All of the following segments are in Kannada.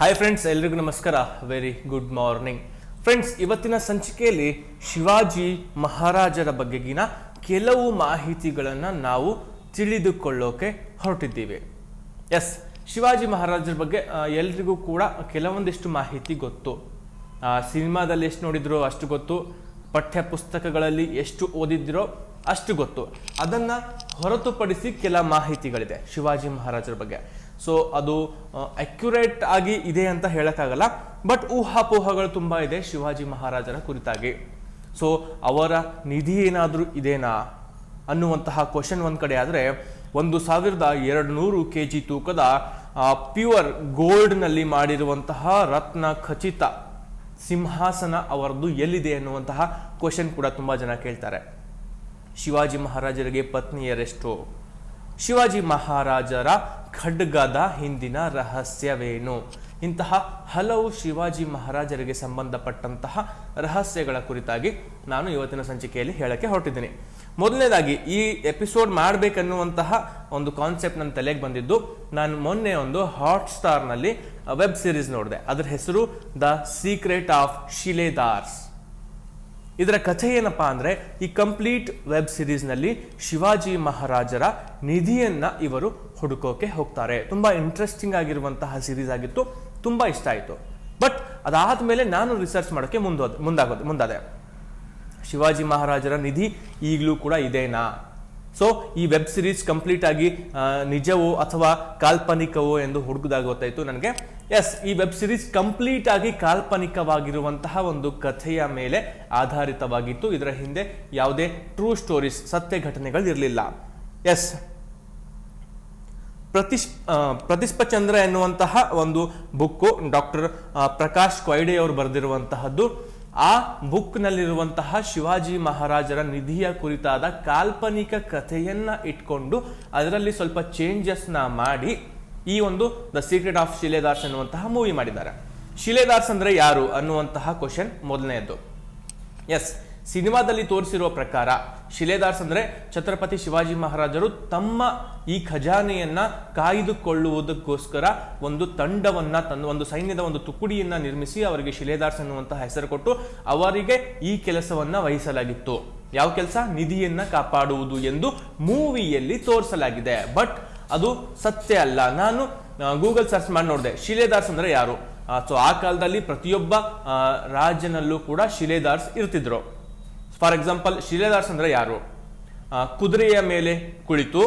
ಹಾಯ್ ಫ್ರೆಂಡ್ಸ್ ಎಲ್ರಿಗೂ ನಮಸ್ಕಾರ. ವೆರಿ ಗುಡ್ ಮಾರ್ನಿಂಗ್ ಫ್ರೆಂಡ್ಸ್ ಇವತ್ತಿನ ಸಂಚಿಕೆಯಲ್ಲಿ ಶಿವಾಜಿ ಮಹಾರಾಜರ ಬಗೆಗಿನ ಕೆಲವು ಮಾಹಿತಿಗಳನ್ನು ನಾವು ತಿಳಿದುಕೊಳ್ಳೋಕೆ ಹೊರಟಿದ್ದೀವಿ. ಎಸ್ ಶಿವಾಜಿ ಮಹಾರಾಜರ ಬಗ್ಗೆ ಎಲ್ರಿಗೂ ಕೂಡ ಕೆಲವೊಂದಿಷ್ಟು ಮಾಹಿತಿ ಗೊತ್ತು. ಸಿನಿಮಾದಲ್ಲಿ ಎಷ್ಟು ನೋಡಿದ್ರೋ ಅಷ್ಟು ಗೊತ್ತು. ಪಠ್ಯ ಪುಸ್ತಕಗಳಲ್ಲಿ ಎಷ್ಟು ಓದಿದ್ರೋ ಅಷ್ಟು ಗೊತ್ತು. ಅದನ್ನು ಹೊರತುಪಡಿಸಿ ಕೆಲ ಮಾಹಿತಿಗಳಿದೆ ಶಿವಾಜಿ ಮಹಾರಾಜರ ಬಗ್ಗೆ. ಸೊ ಅದು ಅಕ್ಯುರೇಟ್ ಆಗಿ ಇದೆ ಅಂತ ಹೇಳೋಕ್ಕಾಗಲ್ಲ. ಬಟ್ ಊಹಾಪೋಹಗಳು ತುಂಬಾ ಇದೆ ಶಿವಾಜಿ ಮಹಾರಾಜರ ಕುರಿತಾಗಿ. ಸೊ ಅವರ ನಿಧಿ ಏನಾದರೂ ಇದೇನಾ? ಅನ್ನುವಂತಹ ಕ್ವಶನ್ ಒಂದು ಕಡೆ ಆದ್ರೆ, ಒಂದು ಸಾವಿರದ ಎರಡು ನೂರು ಕೆ ಜಿ ತೂಕದ ಪ್ಯೂರ್ ಗೋಲ್ಡ್ನಲ್ಲಿ ಮಾಡಿರುವಂತಹ ರತ್ನ ಖಚಿತ ಸಿಂಹಾಸನ ಅವರದ್ದು ಎಲ್ಲಿದೆ ಅನ್ನುವಂತಹ ಕ್ವಶನ್ ಕೂಡ ತುಂಬಾ ಜನ ಕೇಳ್ತಾರೆ. ಶಿವಾಜಿ ಮಹಾರಾಜರಿಗೆ ಪತ್ನಿಯರೆಷ್ಟು? ಶಿವಾಜಿ ಮಹಾರಾಜರ ಖಡ್ಗದ ಹಿಂದಿನ ರಹಸ್ಯವೇನು? ಇಂತಹ ಹಲವು ಶಿವಾಜಿ ಮಹಾರಾಜರಿಗೆ ಸಂಬಂಧಪಟ್ಟಂತಹ ರಹಸ್ಯಗಳ ಕುರಿತಾಗಿ ನಾನು ಇವತ್ತಿನ ಸಂಚಿಕೆಯಲ್ಲಿ ಹೇಳಕ್ಕೆ ಹೊರಟಿದ್ದೀನಿ. ಮೊದಲನೇದಾಗಿ, ಈ ಎಪಿಸೋಡ್ ಮಾಡಬೇಕನ್ನುವಂತಹ ಒಂದು ಕಾನ್ಸೆಪ್ಟ್ ನನ್ನ ತಲೆಗೆ ಬಂದಿದ್ದು, ನಾನು ಮೊನ್ನೆ ಒಂದು ಹಾಟ್ ಸ್ಟಾರ್ನಲ್ಲಿ ವೆಬ್ ಸಿರೀಸ್ ನೋಡಿದೆ. ಅದರ ಹೆಸರು ದ ಸೀಕ್ರೆಟ್ ಆಫ್ ಶಿಲೇದಾರ್ಸ್. ಇದರ ಕಥೆ ಏನಪ್ಪಾ ಅಂದರೆ ಈ ಕಂಪ್ಲೀಟ್ ವೆಬ್ ಸಿರೀಸ್ನಲ್ಲಿ ಶಿವಾಜಿ ಮಹಾರಾಜರ ನಿಧಿಯನ್ನು ಇವರು ಹುಡುಕೋಕೆ ಹೋಗ್ತಾರೆ. ತುಂಬ ಇಂಟ್ರೆಸ್ಟಿಂಗ್ ಆಗಿರುವಂತಹ ಸಿರೀಸ್ ಆಗಿತ್ತು. ತುಂಬ ಇಷ್ಟ ಆಯಿತು. ಬಟ್ ಅದಾದ ಮೇಲೆ ನಾನು ರಿಸರ್ಚ್ ಮಾಡೋಕೆ ಮುಂದೋದ್ ಮುಂದಾಗೋದು ಮುಂದಾದೆ. ಶಿವಾಜಿ ಮಹಾರಾಜರ ನಿಧಿ ಈಗಲೂ ಕೂಡ ಇದೇನಾ? ಸೊ ಈ ವೆಬ್ ಸಿರೀಸ್ ಕಂಪ್ಲೀಟ್ ಆಗಿ ನಿಜವೋ ಅಥವಾ ಕಾಲ್ಪನಿಕವೋ ಎಂದು ಹುಡುಕದಾಗ ಗೊತ್ತಾಯಿತು ನನಗೆ. ಎಸ್ ಈ ವೆಬ್ ಸಿರೀಸ್ ಕಂಪ್ಲೀಟ್ ಆಗಿ ಕಾಲ್ಪನಿಕವಾಗಿರುವಂತಹ ಒಂದು ಕಥೆಯ ಮೇಲೆ ಆಧಾರಿತವಾಗಿತ್ತು. ಇದರ ಹಿಂದೆ ಯಾವುದೇ ಟ್ರೂ ಸ್ಟೋರೀಸ್ ಸತ್ಯ ಘಟನೆಗಳು ಇರಲಿಲ್ಲ ಎಸ್ ಪ್ರತಿಷ್ ಪ್ರತಿಷ್ಪ ಚಂದ್ರ ಎನ್ನುವಂತಹ ಒಂದು ಬುಕ್ಕು ಡಾಕ್ಟರ್ ಪ್ರಕಾಶ್ ಕೊಯ್ಡೆ ಅವರು ಬರೆದಿರುವಂತಹದ್ದು. ಆ ಬುಕ್ನಲ್ಲಿರುವಂತಹ ಶಿವಾಜಿ ಮಹಾರಾಜರ ನಿಧಿಯ ಕುರಿತಾದ ಕಾಲ್ಪನಿಕ ಕಥೆಯನ್ನ ಇಟ್ಕೊಂಡು, ಅದರಲ್ಲಿ ಸ್ವಲ್ಪ ಚೇಂಜಸ್ನ ಮಾಡಿ ಈ ಒಂದು ದ ಸೀಕ್ರೆಟ್ ಆಫ್ ಶಿಲೇದಾರ್ಸ್ ಎನ್ನುವಂತಹ ಮೂವಿ ಮಾಡಿದ್ದಾರೆ. ಶಿಲೇದಾರ್ಸ್ ಅಂದ್ರೆ ಯಾರು ಅನ್ನುವಂತಹ ಕ್ವಶನ್ ಮೊದಲನೆಯದ್ದು. ಎಸ್ ಸಿನಿಮಾದಲ್ಲಿ ತೋರಿಸಿರುವ ಪ್ರಕಾರ ಶಿಲೇದಾರ್ಸ್ ಅಂದ್ರೆ ಛತ್ರಪತಿ ಶಿವಾಜಿ ಮಹಾರಾಜರು ತಮ್ಮ ಈ ಖಜಾನೆಯನ್ನ ಕಾಯ್ದುಕೊಳ್ಳುವುದಕ್ಕೋಸ್ಕರ ಒಂದು ತಂಡವನ್ನ ತಂದು ಒಂದು ಸೈನ್ಯದ ಒಂದು ತುಕುಡಿಯನ್ನ ನಿರ್ಮಿಸಿ ಅವರಿಗೆ ಶಿಲೇದಾರ್ಸ್ ಅನ್ನುವಂತಹ ಹೆಸರು ಕೊಟ್ಟು ಅವರಿಗೆ ಈ ಕೆಲಸವನ್ನ ವಹಿಸಲಾಗಿತ್ತು. ಯಾವ ಕೆಲಸ? ನಿಧಿಯನ್ನ ಕಾಪಾಡುವುದು ಎಂದು ಮೂವಿಯಲ್ಲಿ ತೋರಿಸಲಾಗಿದೆ. ಬಟ್ ಅದು ಸತ್ಯ ಅಲ್ಲ. ನಾನು ಗೂಗಲ್ ಸರ್ಚ್ ಮಾಡಿ ನೋಡಿದೆ. ಶಿಲೇದಾರ್ಸ್ ಅಂದ್ರೆ ಯಾರು? ಸೊ ಆ ಕಾಲದಲ್ಲಿ ಪ್ರತಿಯೊಬ್ಬ ರಾಜನಲ್ಲೂ ಕೂಡ ಶಿಲೆದಾರ್ಸ್ ಇರ್ತಿದ್ರು. ಫಾರ್ ಎಕ್ಸಾಂಪಲ್ ಶಿಲೇದಾರ್ಸ್ ಅಂದ್ರೆ ಯಾರು? ಕುದುರೆಯ ಮೇಲೆ ಕುಳಿತು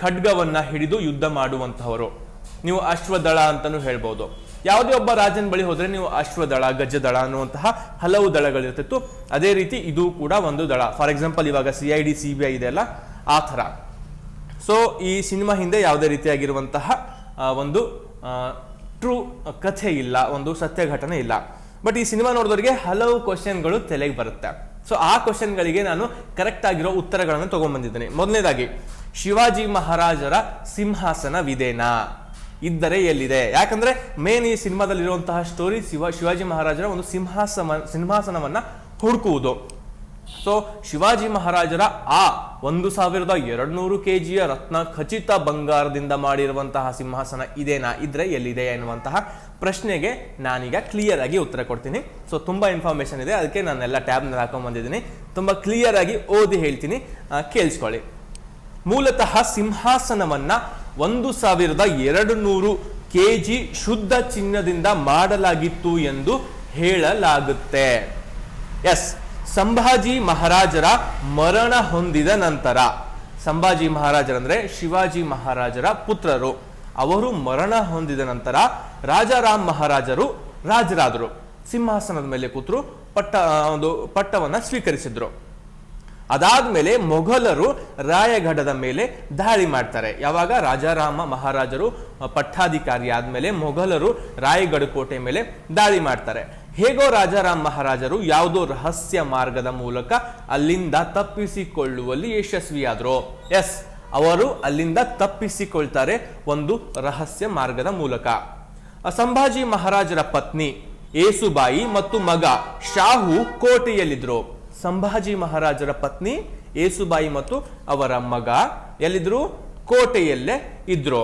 ಖಡ್ಗವನ್ನ ಹಿಡಿದು ಯುದ್ಧ ಮಾಡುವಂತಹವರು. ನೀವು ಅಶ್ವದಳ ಅಂತಾನು ಹೇಳ್ಬೋದು. ಯಾವುದೇ ಒಬ್ಬ ರಾಜನ ಬಳಿ ಹೋದ್ರೆ ನೀವು ಅಶ್ವದಳ, ಗಜದಳ ಅನ್ನುವಂತಹ ಹಲವು ದಳಗಳಿರ್ತಿತ್ತು. ಅದೇ ರೀತಿ ಇದು ಕೂಡ ಒಂದು ದಳ. ಫಾರ್ ಎಕ್ಸಾಂಪಲ್ ಇವಾಗ C I D C B I ಇದೆಯಲ್ಲ ಆ ಥರ. ಸೊ ಈ ಸಿನಿಮಾ ಹಿಂದೆ ಯಾವುದೇ ರೀತಿಯಾಗಿರುವಂತಹ ಒಂದು ಟ್ರೂ ಕಥೆ ಇಲ್ಲ, ಒಂದು ಸತ್ಯ ಘಟನೆ ಇಲ್ಲ. ಬಟ್ ಈ ಸಿನಿಮಾ ನೋಡಿದವರಿಗೆ ಹಲವು ಕ್ವಶನ್ಗಳು ತಲೆಗೆ ಬರುತ್ತೆ. ಸೊ ಆ ಕ್ವಶನ್ಗಳಿಗೆ ನಾನು ಕರೆಕ್ಟ್ ಆಗಿರೋ ಉತ್ತರಗಳನ್ನು ತಗೊಂಡ್ಬಂದಿದ್ದೇನೆ. ಮೊದಲನೇದಾಗಿ, ಶಿವಾಜಿ ಮಹಾರಾಜರ ಸಿಂಹಾಸನವಿದೆನಾ ಇದ್ದರೆ ಎಲ್ಲಿದೆ? ಯಾಕಂದ್ರೆ ಮೇನ್ ಈ ಸಿನಿಮಾದಲ್ಲಿರುವಂತಹ ಸ್ಟೋರಿ ಶಿವ, ಶಿವಾಜಿ ಮಹಾರಾಜರ ಒಂದು ಸಿಂಹಾಸನ ಸಿಂಹಾಸನವನ್ನ ಹುಡುಕುವುದು. ಸೊ ಶಿವಾಜಿ ಮಹಾರಾಜರ ಆ ಒಂದು ಸಾವಿರದ ಎರಡು ನೂರು ಕೆಜಿಯ ರತ್ನ ಖಚಿತ ಬಂಗಾರದಿಂದ ಮಾಡಿರುವಂತಹ ಸಿಂಹಾಸನ ಇದೇನಾ? ಇದ್ರೆ ಎಲ್ಲಿದೆ ಎನ್ನುವಂತಹ ಪ್ರಶ್ನೆಗೆ ನಾನೀಗ ಕ್ಲಿಯರ್ ಆಗಿ ಉತ್ತರ ಕೊಡ್ತೀನಿ. ಸೊ ತುಂಬಾ ಇನ್ಫಾರ್ಮೇಶನ್ ಇದೆ. ಅದಕ್ಕೆ ನಾನೆಲ್ಲ ಟ್ಯಾಬ್ನಲ್ಲಿ ಹಾಕೊಂಡ್ ಬಂದಿದ್ದೀನಿ. ತುಂಬಾ ಕ್ಲಿಯರ್ ಆಗಿ ಓದಿ ಹೇಳ್ತೀನಿ. ಕೇಳಿಸ್ಕೊಳ್ಳಿ. ಮೂಲತಃ ಸಿಂಹಾಸನವನ್ನ ಒಂದು ಸಾವಿರದ ಎರಡು ನೂರು ಕೆಜಿ ಶುದ್ಧ ಚಿನ್ನದಿಂದ ಮಾಡಲಾಗಿತ್ತು ಎಂದು ಹೇಳಲಾಗುತ್ತೆ. ಎಸ್ ಸಂಭಾಜಿ ಮಹಾರಾಜರ ಮರಣ ಹೊಂದಿದ ನಂತರ. ಸಂಭಾಜಿ ಮಹಾರಾಜರಂದ್ರೆ ಶಿವಾಜಿ ಮಹಾರಾಜರ ಪುತ್ರರು. ಅವರು ಮರಣ ಹೊಂದಿದ ನಂತರ ರಾಜಾರಾಮ್ ಮಹಾರಾಜರು ರಾಜರಾದರು. ಸಿಂಹಾಸನದ ಮೇಲೆ ಕೂತರು, ಪಟ್ಟ ಒಂದು ಪಟ್ಟವನ್ನ ಸ್ವೀಕರಿಸಿದ್ರು. ಅದಾದ್ಮೇಲೆ ಮೊಘಲರು ರಾಯಗಢದ ಮೇಲೆ ದಾಳಿ ಮಾಡ್ತಾರೆ. ಯಾವಾಗ? ರಾಜಾರಾಮ ಮಹಾರಾಜರು ಪಟ್ಟಾಧಿಕಾರಿ ಆದ್ಮೇಲೆ ಮೊಘಲರು ರಾಯಗಢ ಕೋಟೆ ಮೇಲೆ ದಾಳಿ ಮಾಡ್ತಾರೆ. ಹೇಗೋ ರಾಜಾರಾಮ್ ಮಹಾರಾಜರು ಯಾವುದೋ ರಹಸ್ಯ ಮಾರ್ಗದ ಮೂಲಕ ಅಲ್ಲಿಂದ ತಪ್ಪಿಸಿಕೊಳ್ಳುವಲ್ಲಿ ಯಶಸ್ವಿಯಾದರು. ಎಸ್, ಅವರು ಅಲ್ಲಿಂದ ತಪ್ಪಿಸಿಕೊಳ್ತಾರೆ ಒಂದು ರಹಸ್ಯ ಮಾರ್ಗದ ಮೂಲಕ. ಸಂಭಾಜಿ ಮಹಾರಾಜರ ಪತ್ನಿ, ಏಸುಬಾಯಿ ಮತ್ತು ಮಗ ಶಾಹು ಕೋಟೆಯಲ್ಲಿದ್ದರು ಸಂಭಾಜಿ ಮಹಾರಾಜರ ಪತ್ನಿ, ಏಸುಬಾಯಿ ಮತ್ತು ಅವರ ಮಗ ಎಲ್ಲಿದ್ರು? ಕೋಟೆಯಲ್ಲೇ ಇದ್ರು.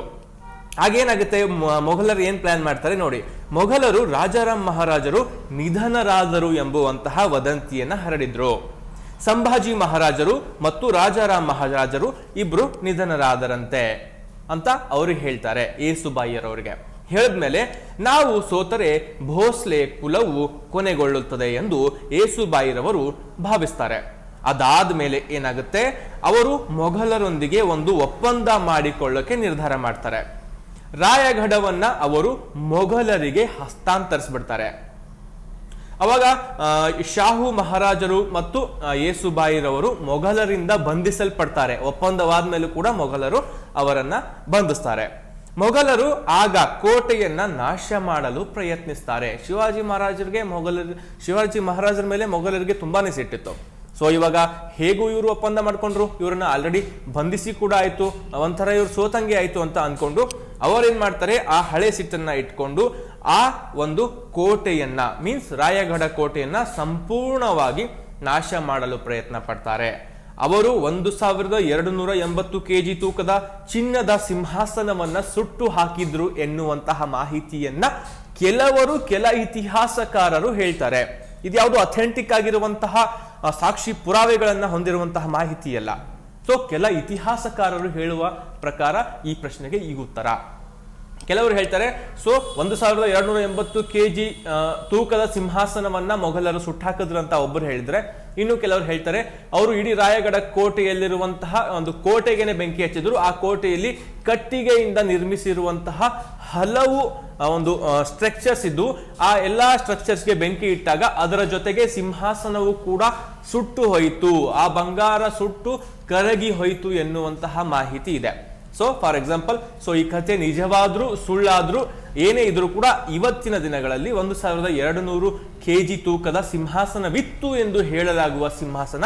ಹಾಗೇನಾಗುತ್ತೆ? ಮೊಘಲರು ಏನು ಪ್ಲಾನ್ ಮಾಡ್ತಾರೆ ನೋಡಿ. ಮೊಘಲರು ರಾಜಾರಾಮ್ ಮಹಾರಾಜರು ನಿಧನರಾದರು ಎಂಬುವಂತಹ ವದಂತಿಯನ್ನ ಹರಡಿದ್ರು. ಸಂಭಾಜಿ ಮಹಾರಾಜರು ಮತ್ತು ರಾಜಾರಾಮ್ ಮಹಾರಾಜರು ಇಬ್ರು ನಿಧನರಾದರಂತೆ ಅಂತ ಅವರು ಹೇಳ್ತಾರೆ ಏಸುಬಾಯಿಯರವರಿಗೆ. ಹೇಳಿದ್ಮೇಲೆ, ನಾವು ಸೋತರೆ ಭೋಸ್ಲೆ ಕುಲವು ಕೊನೆಗೊಳ್ಳುತ್ತದೆ ಎಂದು ಏಸುಬಾಯಿರವರು ಭಾವಿಸ್ತಾರೆ. ಅದಾದ ಮೇಲೆ ಏನಾಗುತ್ತೆ? ಅವರು ಮೊಘಲರೊಂದಿಗೆ ಒಂದು ಒಪ್ಪಂದ ಮಾಡಿಕೊಳ್ಳಕ್ಕೆ ನಿರ್ಧಾರ ಮಾಡ್ತಾರೆ. ರಾಯಗಢವನ್ನ ಅವರು ಮೊಘಲರಿಗೆ ಹಸ್ತಾಂತರಿಸ್ಬಿಡ್ತಾರೆ. ಅವಾಗ ಶಾಹು ಮಹಾರಾಜರು ಮತ್ತು ಯೇಸುಬಾಯಿರವರು ಮೊಘಲರಿಂದ ಬಂಧಿಸಲ್ಪಡ್ತಾರೆ. ಒಪ್ಪಂದವಾದ ಮೇಲೂ ಕೂಡ ಮೊಘಲರು ಅವರನ್ನ ಬಂಧಿಸ್ತಾರೆ. ಮೊಘಲರು ಆಗ ಕೋಟೆಯನ್ನ ನಾಶ ಮಾಡಲು ಪ್ರಯತ್ನಿಸ್ತಾರೆ. ಶಿವಾಜಿ ಮಹಾರಾಜರಿಗೆ ಮೊಘಲರು ಶಿವಾಜಿ ಮಹಾರಾಜರ ಮೇಲೆ ಮೊಘಲರಿಗೆ ತುಂಬಾನೇ ಸಿಟ್ಟಿತ್ತು. ಸೊ ಇವಾಗ ಹೇಗೂ ಇವರು ಒಪ್ಪಂದ ಮಾಡ್ಕೊಂಡ್ರು? ಇವರನ್ನ ಆಲ್ರೆಡಿ ಬಂಧಿಸಿ ಕೂಡ ಆಯಿತು. ಒಂಥರ ಇವ್ರು ಸೋತಂಗೆ ಆಯಿತು ಅಂತ ಅನ್ಕೊಂಡು ಅವರೇನ್ ಮಾಡ್ತಾರೆ? ಆ ಹಳೆ ಸಿಟ್ಟನ್ನ ಇಟ್ಕೊಂಡು ಆ ಒಂದು ಕೋಟೆಯನ್ನ ಮೀನ್ಸ್ ರಾಯಗಢ ಕೋಟೆಯನ್ನ ಸಂಪೂರ್ಣವಾಗಿ ನಾಶ ಮಾಡಲು ಪ್ರಯತ್ನ ಪಡ್ತಾರೆ. ಅವರು ಒಂದು ಸಾವಿರದ ಎರಡು ನೂರ ಎಂಬತ್ತು ಕೆಜಿ ತೂಕದ ಚಿನ್ನದ ಸಿಂಹಾಸನವನ್ನ ಸುಟ್ಟು ಹಾಕಿದ್ರು ಎನ್ನುವಂತಹ ಮಾಹಿತಿಯನ್ನ ಕೆಲವರು, ಕೆಲ ಇತಿಹಾಸಕಾರರು ಹೇಳ್ತಾರೆ. ಇದ್ಯಾವುದು ಅಥೆಂಟಿಕ್ ಆಗಿರುವಂತಹ ಸಾಕ್ಷಿ ಪುರಾವೆಗಳನ್ನ ಹೊಂದಿರುವಂತಹ ಮಾಹಿತಿಯಲ್ಲ. ಸೊ ಕೆಲ ಇತಿಹಾಸಕಾರರು ಹೇಳುವ ಪ್ರಕಾರ ಈ ಪ್ರಶ್ನೆಗೆ ಈಗ ಉತ್ತರ. ಕೆಲವರು ಹೇಳ್ತಾರೆ, ಸೊ, ಒಂದು ಸಾವಿರದ ಎರಡುನೂರ ಎಂಬತ್ತು ಕೆ ಜಿ ತೂಕದ ಸಿಂಹಾಸನವನ್ನ ಮೊಘಲರು ಸುಟ್ಟಾಕಿದ್ರು ಅಂತ ಒಬ್ಬರು ಹೇಳಿದ್ರೆ, ಇನ್ನು ಕೆಲವರು ಹೇಳ್ತಾರೆ, ಅವರು ಇಡೀ ರಾಯಗಢ ಕೋಟೆಯಲ್ಲಿರುವಂತಹ ಒಂದು ಕೋಟೆಗೆನೆ ಬೆಂಕಿ ಹಚ್ಚಿದ್ರು. ಆ ಕೋಟೆಯಲ್ಲಿ ಕಟ್ಟಿಗೆಯಿಂದ ನಿರ್ಮಿಸಿರುವಂತಹ ಹಲವು ಒಂದು ಸ್ಟ್ರಕ್ಚರ್ಸ್ ಇದ್ದು, ಆ ಎಲ್ಲಾ ಸ್ಟ್ರಕ್ಚರ್ಸ್ಗೆ ಬೆಂಕಿ ಇಟ್ಟಾಗ ಅದರ ಜೊತೆಗೆ ಸಿಂಹಾಸನವು ಕೂಡ ಸುಟ್ಟು ಹೋಯಿತು. ಆ ಬಂಗಾರ ಸುಟ್ಟು ಕರಗಿ ಹೋಯಿತು ಎನ್ನುವಂತಹ ಮಾಹಿತಿ ಇದೆ. ಸೊ ಫಾರ್ ಎಕ್ಸಾಂಪಲ್ ಸೊ ಈ ಕಥೆ ನಿಜವಾದ್ರೂ, ಸುಳ್ಳಾದ್ರೂ, ಏನೇ ಇದ್ರೂ ಕೂಡ ಇವತ್ತಿನ ದಿನಗಳಲ್ಲಿ ಒಂದು ಸಾವಿರದ ಎರಡು ನೂರು ಕೆ ಜಿ ತೂಕದ ಸಿಂಹಾಸನವಿತ್ತು ಎಂದು ಹೇಳಲಾಗುವ ಸಿಂಹಾಸನ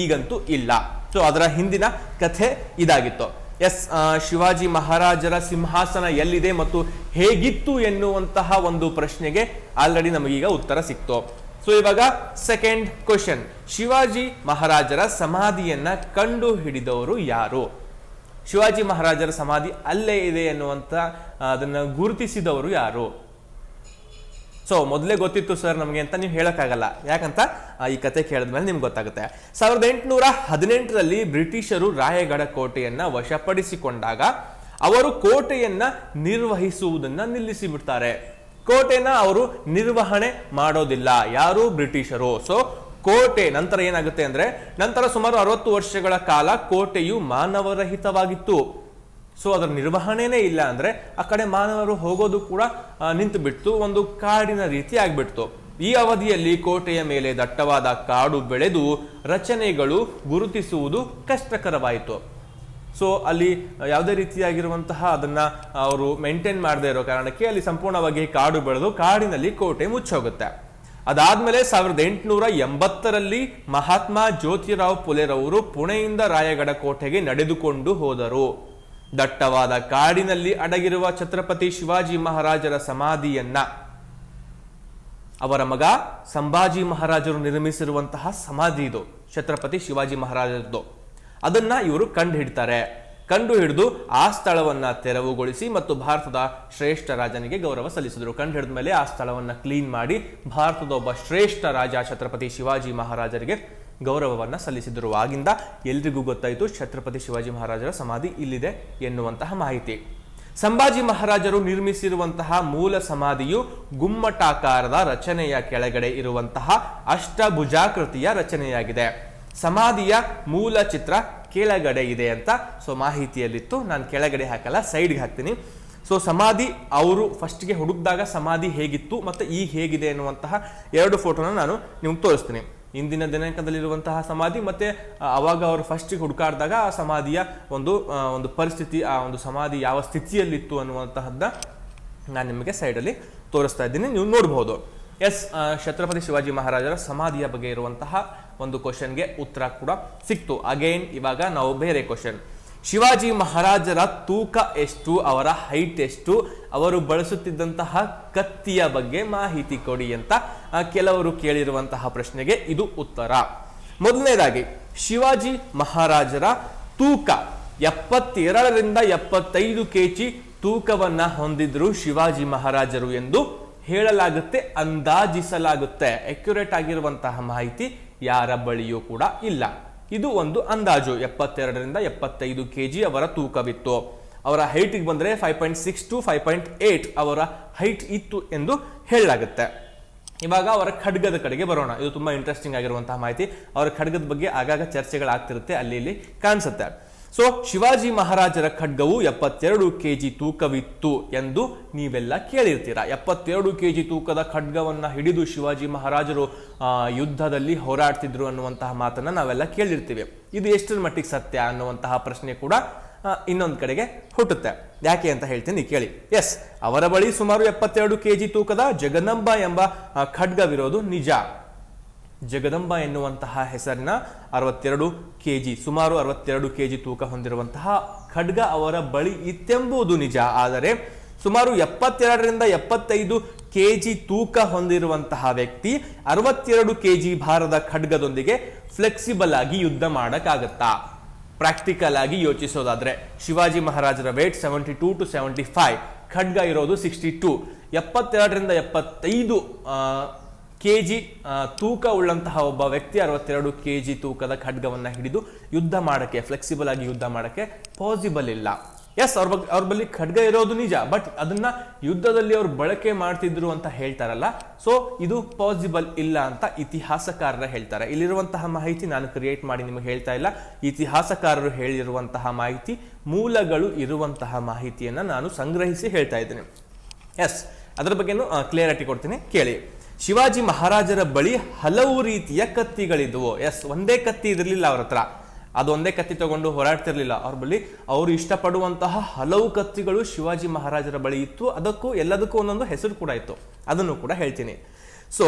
ಈಗಂತೂ ಇಲ್ಲ. ಸೊ ಅದರ ಹಿಂದಿನ ಕಥೆ ಇದಾಗಿತ್ತು. ಎಸ್ ಶಿವಾಜಿ ಮಹಾರಾಜರ ಸಿಂಹಾಸನ ಎಲ್ಲಿದೆ ಮತ್ತು ಹೇಗಿತ್ತು ಎನ್ನುವಂತಹ ಒಂದು ಪ್ರಶ್ನೆಗೆ ಆಲ್ರೆಡಿ ನಮಗೀಗ ಉತ್ತರ ಸಿಕ್ತು. ಸೊ ಇವಾಗ ಸೆಕೆಂಡ್ ಕ್ವಶನ್ ಶಿವಾಜಿ ಮಹಾರಾಜರ ಸಮಾಧಿಯನ್ನ ಕಂಡು ಹಿಡಿದವರು ಯಾರು? ಶಿವಾಜಿ ಮಹಾರಾಜರ ಸಮಾಧಿ ಅಲ್ಲೇ ಇದೆ ಎನ್ನುವಂತ ಆ, ಅದನ್ನ ಗುರುತಿಸಿದವರು ಯಾರು? ಸೊ ಮೊದಲೇ ಗೊತ್ತಿತ್ತು ಸರ್ ನಮಗೆ ಅಂತ ನೀವು ಹೇಳೋಕ್ಕಾಗಲ್ಲ. ಯಾಕಂತ ಈ ಕತೆ ಕೇಳಿದ್ಮೇಲೆ ನಿಮ್ಗೆ ಗೊತ್ತಾಗುತ್ತೆ. ಸಾವಿರದ ಎಂಟುನೂರ ಹದಿನೆಂಟರಲ್ಲಿ ಬ್ರಿಟಿಷರು ರಾಯಗಢ ಕೋಟೆಯನ್ನ ವಶಪಡಿಸಿಕೊಂಡಾಗ ಅವರು ಕೋಟೆಯನ್ನ ನಿರ್ವಹಿಸುವುದನ್ನ ನಿಲ್ಲಿಸಿ ಬಿಡ್ತಾರೆ ಕೋಟೆನ ಅವರು ನಿರ್ವಹಣೆ ಮಾಡೋದಿಲ್ಲ. ಯಾರು? ಬ್ರಿಟಿಷರು. ಸೊ ಕೋಟೆ, ನಂತರ ಏನಾಗುತ್ತೆ ಅಂದ್ರೆ, ನಂತರ ಸುಮಾರು ಅರವತ್ತು ವರ್ಷಗಳ ಕಾಲ ಕೋಟೆಯು ಮಾನವರಹಿತವಾಗಿತ್ತು. ಸೊ ಅದರ ನಿರ್ವಹಣೆನೇ ಇಲ್ಲ ಅಂದ್ರೆ, ಆ ಕಡೆ ಮಾನವರು ಹೋಗೋದು ಕೂಡ ನಿಂತು ಬಿಡ್ತು ಒಂದು ಕಾಡಿನ ರೀತಿ ಆಗ್ಬಿಡ್ತು. ಈ ಅವಧಿಯಲ್ಲಿ ಕೋಟೆಯ ಮೇಲೆ ದಟ್ಟವಾದ ಕಾಡು ಬೆಳೆದು, ರಚನೆಗಳು ಗುರುತಿಸುವುದು ಕಷ್ಟಕರವಾಯಿತು. ಸೊ ಅಲ್ಲಿ ಯಾವುದೇ ರೀತಿಯಾಗಿರುವಂತಹ ಅದನ್ನ ಅವರು ಮೇಂಟೈನ್ ಮಾಡದೇ ಇರೋ ಕಾರಣಕ್ಕೆ ಅಲ್ಲಿ ಸಂಪೂರ್ಣವಾಗಿ ಕಾಡು ಬೆಳೆದು, ಕಾಡಿನಲ್ಲಿ ಕೋಟೆ ಮುಚ್ಚೋಗುತ್ತೆ. ಅದಾದ್ಮೇಲೆ ಸಾವಿರದ ಎಂಟುನೂರ ಎಂಬತ್ತರಲ್ಲಿ ಮಹಾತ್ಮ ಜ್ಯೋತಿರಾವ್ ಪುಲೆರವರು ಪುಣೆಯಿಂದ ರಾಯಗಡ ಕೋಟೆಗೆ ನಡೆದುಕೊಂಡು ಹೋದರು. ದಟ್ಟವಾದ ಕಾಡಿನಲ್ಲಿ ಅಡಗಿರುವ ಛತ್ರಪತಿ ಶಿವಾಜಿ ಮಹಾರಾಜರ ಸಮಾಧಿಯನ್ನ. ಅವರ ಮಗ ಸಂಭಾಜಿ ಮಹಾರಾಜರು ನಿರ್ಮಿಸಿರುವಂತಹ ಸಮಾಧಿ ಇದು, ಛತ್ರಪತಿ ಶಿವಾಜಿ ಮಹಾರಾಜರದ್ದು. ಅದನ್ನ ಇವರು ಕಂಡು ಹಿಡ್ತಾರೆ ಕಂಡು ಹಿಡಿದು ಆ ಸ್ಥಳವನ್ನ ತೆರವುಗೊಳಿಸಿ ಮತ್ತು ಭಾರತದ ಶ್ರೇಷ್ಠ ರಾಜನಿಗೆ ಗೌರವ ಸಲ್ಲಿಸಿದರು. ಕಂಡು ಹಿಡಿದ ಮೇಲೆ ಆ ಸ್ಥಳವನ್ನ ಕ್ಲೀನ್ ಮಾಡಿ ಭಾರತದ ಒಬ್ಬ ಶ್ರೇಷ್ಠ ರಾಜ ಛತ್ರಪತಿ ಶಿವಾಜಿ ಮಹಾರಾಜರಿಗೆ ಗೌರವವನ್ನು ಸಲ್ಲಿಸಿದರು. ಆಗಿಂದ ಎಲ್ರಿಗೂ ಗೊತ್ತಾಯಿತು ಛತ್ರಪತಿ ಶಿವಾಜಿ ಮಹಾರಾಜರ ಸಮಾಧಿ ಇಲ್ಲಿದೆ ಎನ್ನುವಂತಹ ಮಾಹಿತಿ. ಸಂಭಾಜಿ ಮಹಾರಾಜರು ನಿರ್ಮಿಸಿರುವಂತಹ ಮೂಲ ಸಮಾಧಿಯು ಗುಮ್ಮಟಾಕಾರದ ರಚನೆಯ ಕೆಳಗಡೆ ಇರುವಂತಹ ಅಷ್ಟಭುಜಾಕೃತಿಯ ರಚನೆಯಾಗಿದೆ. ಸಮಾಧಿಯ ಮೂಲ ಚಿತ್ರ ಕೆಳಗಡೆ ಇದೆ ಅಂತ ಸೊ ಮಾಹಿತಿಯಲ್ಲಿತ್ತು. ನಾನು ಕೆಳಗಡೆ ಹಾಕಲ್ಲ ಸೈಡ್ಗೆ ಹಾಕ್ತೀನಿ. ಸೊ ಸಮಾಧಿ, ಅವರು ಫಸ್ಟ್ಗೆ ಹುಡುಕಿದಾಗ ಸಮಾಧಿ ಹೇಗಿತ್ತು ಮತ್ತು ಈಗ ಹೇಗಿದೆ ಎನ್ನುವಂತಹ ಎರಡು ಫೋಟೋನ ನಾನು ನಿಮ್ಗೆ ತೋರಿಸ್ತೀನಿ. ಇಂದಿನ ದಿನಾಂಕದಲ್ಲಿರುವಂತಹ ಸಮಾಧಿ ಮತ್ತು ಆವಾಗ ಅವರು ಫಸ್ಟಿಗೆ ಹುಡುಕಾಡಿದಾಗ ಆ ಸಮಾಧಿಯ ಒಂದು ಒಂದು ಪರಿಸ್ಥಿತಿ, ಆ ಒಂದು ಸಮಾಧಿ ಯಾವ ಸ್ಥಿತಿಯಲ್ಲಿತ್ತು ಅನ್ನುವಂತಹದ್ದ ನಾನು ನಿಮಗೆ ಸೈಡಲ್ಲಿ ತೋರಿಸ್ತಾ ಇದ್ದೀನಿ. ನೀವು ನೋಡಬಹುದು ಎಸ್ ಛತ್ರಪತಿ ಶಿವಾಜಿ ಮಹಾರಾಜರ ಸಮಾಧಿಯ ಬಗ್ಗೆ ಇರುವಂತಹ ಒಂದು ಕ್ವಶನ್ಗೆ ಉತ್ತರ ಕೂಡ ಸಿಕ್ತು. ಅಗೈನ್ ಇವಾಗ ನಾವು ಬೇರೆ ಕ್ವಶನ್ ಶಿವಾಜಿ ಮಹಾರಾಜರ ತೂಕ ಎಷ್ಟು, ಅವರ ಹೈಟ್ ಎಷ್ಟು, ಅವರು ಬಳಸುತ್ತಿದ್ದಂತಹ ಕತ್ತಿಯ ಬಗ್ಗೆ ಮಾಹಿತಿ ಕೊಡಿ ಅಂತ ಕೆಲವರು ಕೇಳಿರುವಂತಹ ಪ್ರಶ್ನೆಗೆ ಇದು ಉತ್ತರ. ಮೊದಲನೇದಾಗಿ, ಶಿವಾಜಿ ಮಹಾರಾಜರ ತೂಕ ಎಪ್ಪತ್ತೆರಡರಿಂದ ಎಪ್ಪತ್ತೈದು ಕೆ ಜಿ ತೂಕವನ್ನ ಹೊಂದಿದ್ರು ಶಿವಾಜಿ ಮಹಾರಾಜರು ಎಂದು ಹೇಳಲಾಗುತ್ತೆ, ಅಂದಾಜಿಸಲಾಗುತ್ತೆ. ಅಕ್ಯುರೇಟ್ ಆಗಿರುವಂತಹ ಮಾಹಿತಿ ಯಾರ ಬಳಿಯೂ ಕೂಡ ಇಲ್ಲ. ಇದು ಒಂದು ಅಂದಾಜು. ಎಪ್ಪತ್ತೆರಡರಿಂದ ಎಪ್ಪತ್ತೈದು ಕೆ ಜಿ ಅವರ ತೂಕವಿತ್ತು. ಅವರ ಹೈಟಿಗೆ ಬಂದರೆ five point six to five point eight ಅವರ ಹೈಟ್ ಇತ್ತು ಎಂದು ಹೇಳಲಾಗುತ್ತೆ. ಇವಾಗ ಅವರ ಖಡ್ಗದ ಕಡೆಗೆ ಬರೋಣ. ಇದು ತುಂಬ ಇಂಟ್ರೆಸ್ಟಿಂಗ್ ಆಗಿರುವಂತಹ ಮಾಹಿತಿ. ಅವರ ಖಡ್ಗದ ಬಗ್ಗೆ ಆಗಾಗ ಚರ್ಚೆಗಳಾಗ್ತಿರುತ್ತೆ. ಅಲ್ಲಿ ಇಲ್ಲಿ ಕಾಣಿಸುತ್ತೆ. ಸೊ ಶಿವಾಜಿ ಮಹಾರಾಜರ ಖಡ್ಗವು ಎಪ್ಪತ್ತೆರಡು ಕೆಜಿ ತೂಕವಿತ್ತು ಎಂದು ನೀವೆಲ್ಲ ಕೇಳಿರ್ತೀರಾ. ಎಪ್ಪತ್ತೆರಡು ಕೆಜಿ ತೂಕದ ಖಡ್ಗವನ್ನು ಹಿಡಿದು ಶಿವಾಜಿ ಮಹಾರಾಜರು ಯುದ್ಧದಲ್ಲಿ ಹೋರಾಡ್ತಿದ್ರು ಅನ್ನುವಂತಹ ಮಾತನ್ನ ನಾವೆಲ್ಲ ಕೇಳಿರ್ತೀವಿ. ಇದು ಎಷ್ಟರ ಮಟ್ಟಿಗೆ ಸತ್ಯ ಅನ್ನುವಂತಹ ಪ್ರಶ್ನೆ ಕೂಡ ಇನ್ನೊಂದು ಕಡೆಗೆ ಹುಟ್ಟುತ್ತೆ. ಯಾಕೆ ಅಂತ ಹೇಳ್ತೀನಿ, ಕೇಳಿ. ಎಸ್ ಅವರ ಬಳಿ ಸುಮಾರು ಎಪ್ಪತ್ತೆರಡು ಕೆಜಿ ತೂಕದ ಜಗನಂಬ ಎಂಬ ಖಡ್ಗವಿರೋದು ನಿಜ. ಜಗದಂಬ ಎನ್ನುವಂತಹ ಹೆಸರಿನ ಅರವತ್ತೆರಡು ಕೆ ಜಿ ಸುಮಾರು ಅರವತ್ತೆರಡು ಕೆ ಜಿ ತೂಕ ಹೊಂದಿರುವಂತಹ ಖಡ್ಗ ಅವರ ಬಳಿ ಇತ್ತೆಂಬುದು ನಿಜ. ಆದರೆ ಸುಮಾರು ಎಪ್ಪತ್ತೆರಡರಿಂದ ಎಪ್ಪತ್ತೈದು ಕೆ ಜಿ ತೂಕ ಹೊಂದಿರುವಂತಹ ವ್ಯಕ್ತಿ ಅರವತ್ತೆರಡು ಕೆ ಜಿ ಭಾರದ ಖಡ್ಗದೊಂದಿಗೆ ಫ್ಲೆಕ್ಸಿಬಲ್ ಆಗಿ ಯುದ್ಧ ಮಾಡಕ್ಕಾಗತ್ತಾ? ಪ್ರಾಕ್ಟಿಕಲ್ ಆಗಿ ಯೋಚಿಸೋದಾದ್ರೆ, ಶಿವಾಜಿ ಮಹಾರಾಜರ weight seventy two to seventy five ಖಡ್ಗ ಇರೋದು ಸಿಕ್ಸ್ಟಿ ಟೂ ಎಪ್ಪತ್ತೆರಡರಿಂದ ಎಪ್ಪತ್ತೈದು ಕೆ ಜಿ ತೂಕ ಉಳ್ಳಂತಹ ಒಬ್ಬ ವ್ಯಕ್ತಿ ಅರವತ್ತೆರಡು ಕೆ ಜಿ ತೂಕದ ಖಡ್ಗವನ್ನ ಹಿಡಿದು ಯುದ್ಧ ಮಾಡಕ್ಕೆ ಫ್ಲೆಕ್ಸಿಬಲ್ ಆಗಿ ಯುದ್ಧ ಮಾಡಕ್ಕೆ ಪಾಸಿಬಲ್ ಇಲ್ಲ. ಎಸ್ ಅವ್ರ ಬಗ್ಗೆ ಅವ್ರ ಬಳಿ ಖಡ್ಗ ಇರೋದು ನಿಜ ಬಟ್ ಅದನ್ನ ಯುದ್ಧದಲ್ಲಿ ಅವ್ರು ಬಳಕೆ ಮಾಡ್ತಿದ್ರು ಅಂತ ಹೇಳ್ತಾರಲ್ಲ ಸೊ ಇದು ಪಾಸಿಬಲ್ ಇಲ್ಲ ಅಂತ ಇತಿಹಾಸಕಾರರ ಹೇಳ್ತಾರೆ. ಇಲ್ಲಿರುವಂತಹ ಮಾಹಿತಿ ನಾನು ಕ್ರಿಯೇಟ್ ಮಾಡಿ ನಿಮಗೆ ಹೇಳ್ತಾ ಇಲ್ಲ. ಇತಿಹಾಸಕಾರರು ಹೇಳಿರುವಂತಹ ಮಾಹಿತಿ, ಮೂಲಗಳು ಇರುವಂತಹ ಮಾಹಿತಿಯನ್ನ ನಾನು ಸಂಗ್ರಹಿಸಿ ಹೇಳ್ತಾ ಇದ್ದೇನೆ. ಎಸ್ ಅದರ ಬಗ್ಗೆನೂ ಕ್ಲಿಯರಿಟಿ ಕೊಡ್ತೀನಿ, ಕೇಳಿ. ಶಿವಾಜಿ ಮಹಾರಾಜರ ಬಳಿ ಹಲವು ರೀತಿಯ ಕತ್ತಿಗಳಿದ್ವು. ಎಸ್ ಒಂದೇ ಕತ್ತಿ ಇರಲಿಲ್ಲ ಅವ್ರ ಹತ್ರ. ಅದು ಒಂದೇ ಕತ್ತಿ ತಗೊಂಡು ಹೋರಾಡ್ತಿರ್ಲಿಲ್ಲ. ಅವ್ರ ಬಳಿ ಅವರು ಇಷ್ಟಪಡುವಂತಹ ಹಲವು ಕತ್ತಿಗಳು ಶಿವಾಜಿ ಮಹಾರಾಜರ ಬಳಿ ಇತ್ತು. ಅದಕ್ಕೂ ಎಲ್ಲದಕ್ಕೂ ಒಂದೊಂದು ಹೆಸರು ಕೂಡ ಇತ್ತು. ಅದನ್ನು ಕೂಡ ಹೇಳ್ತೀನಿ. ಸೊ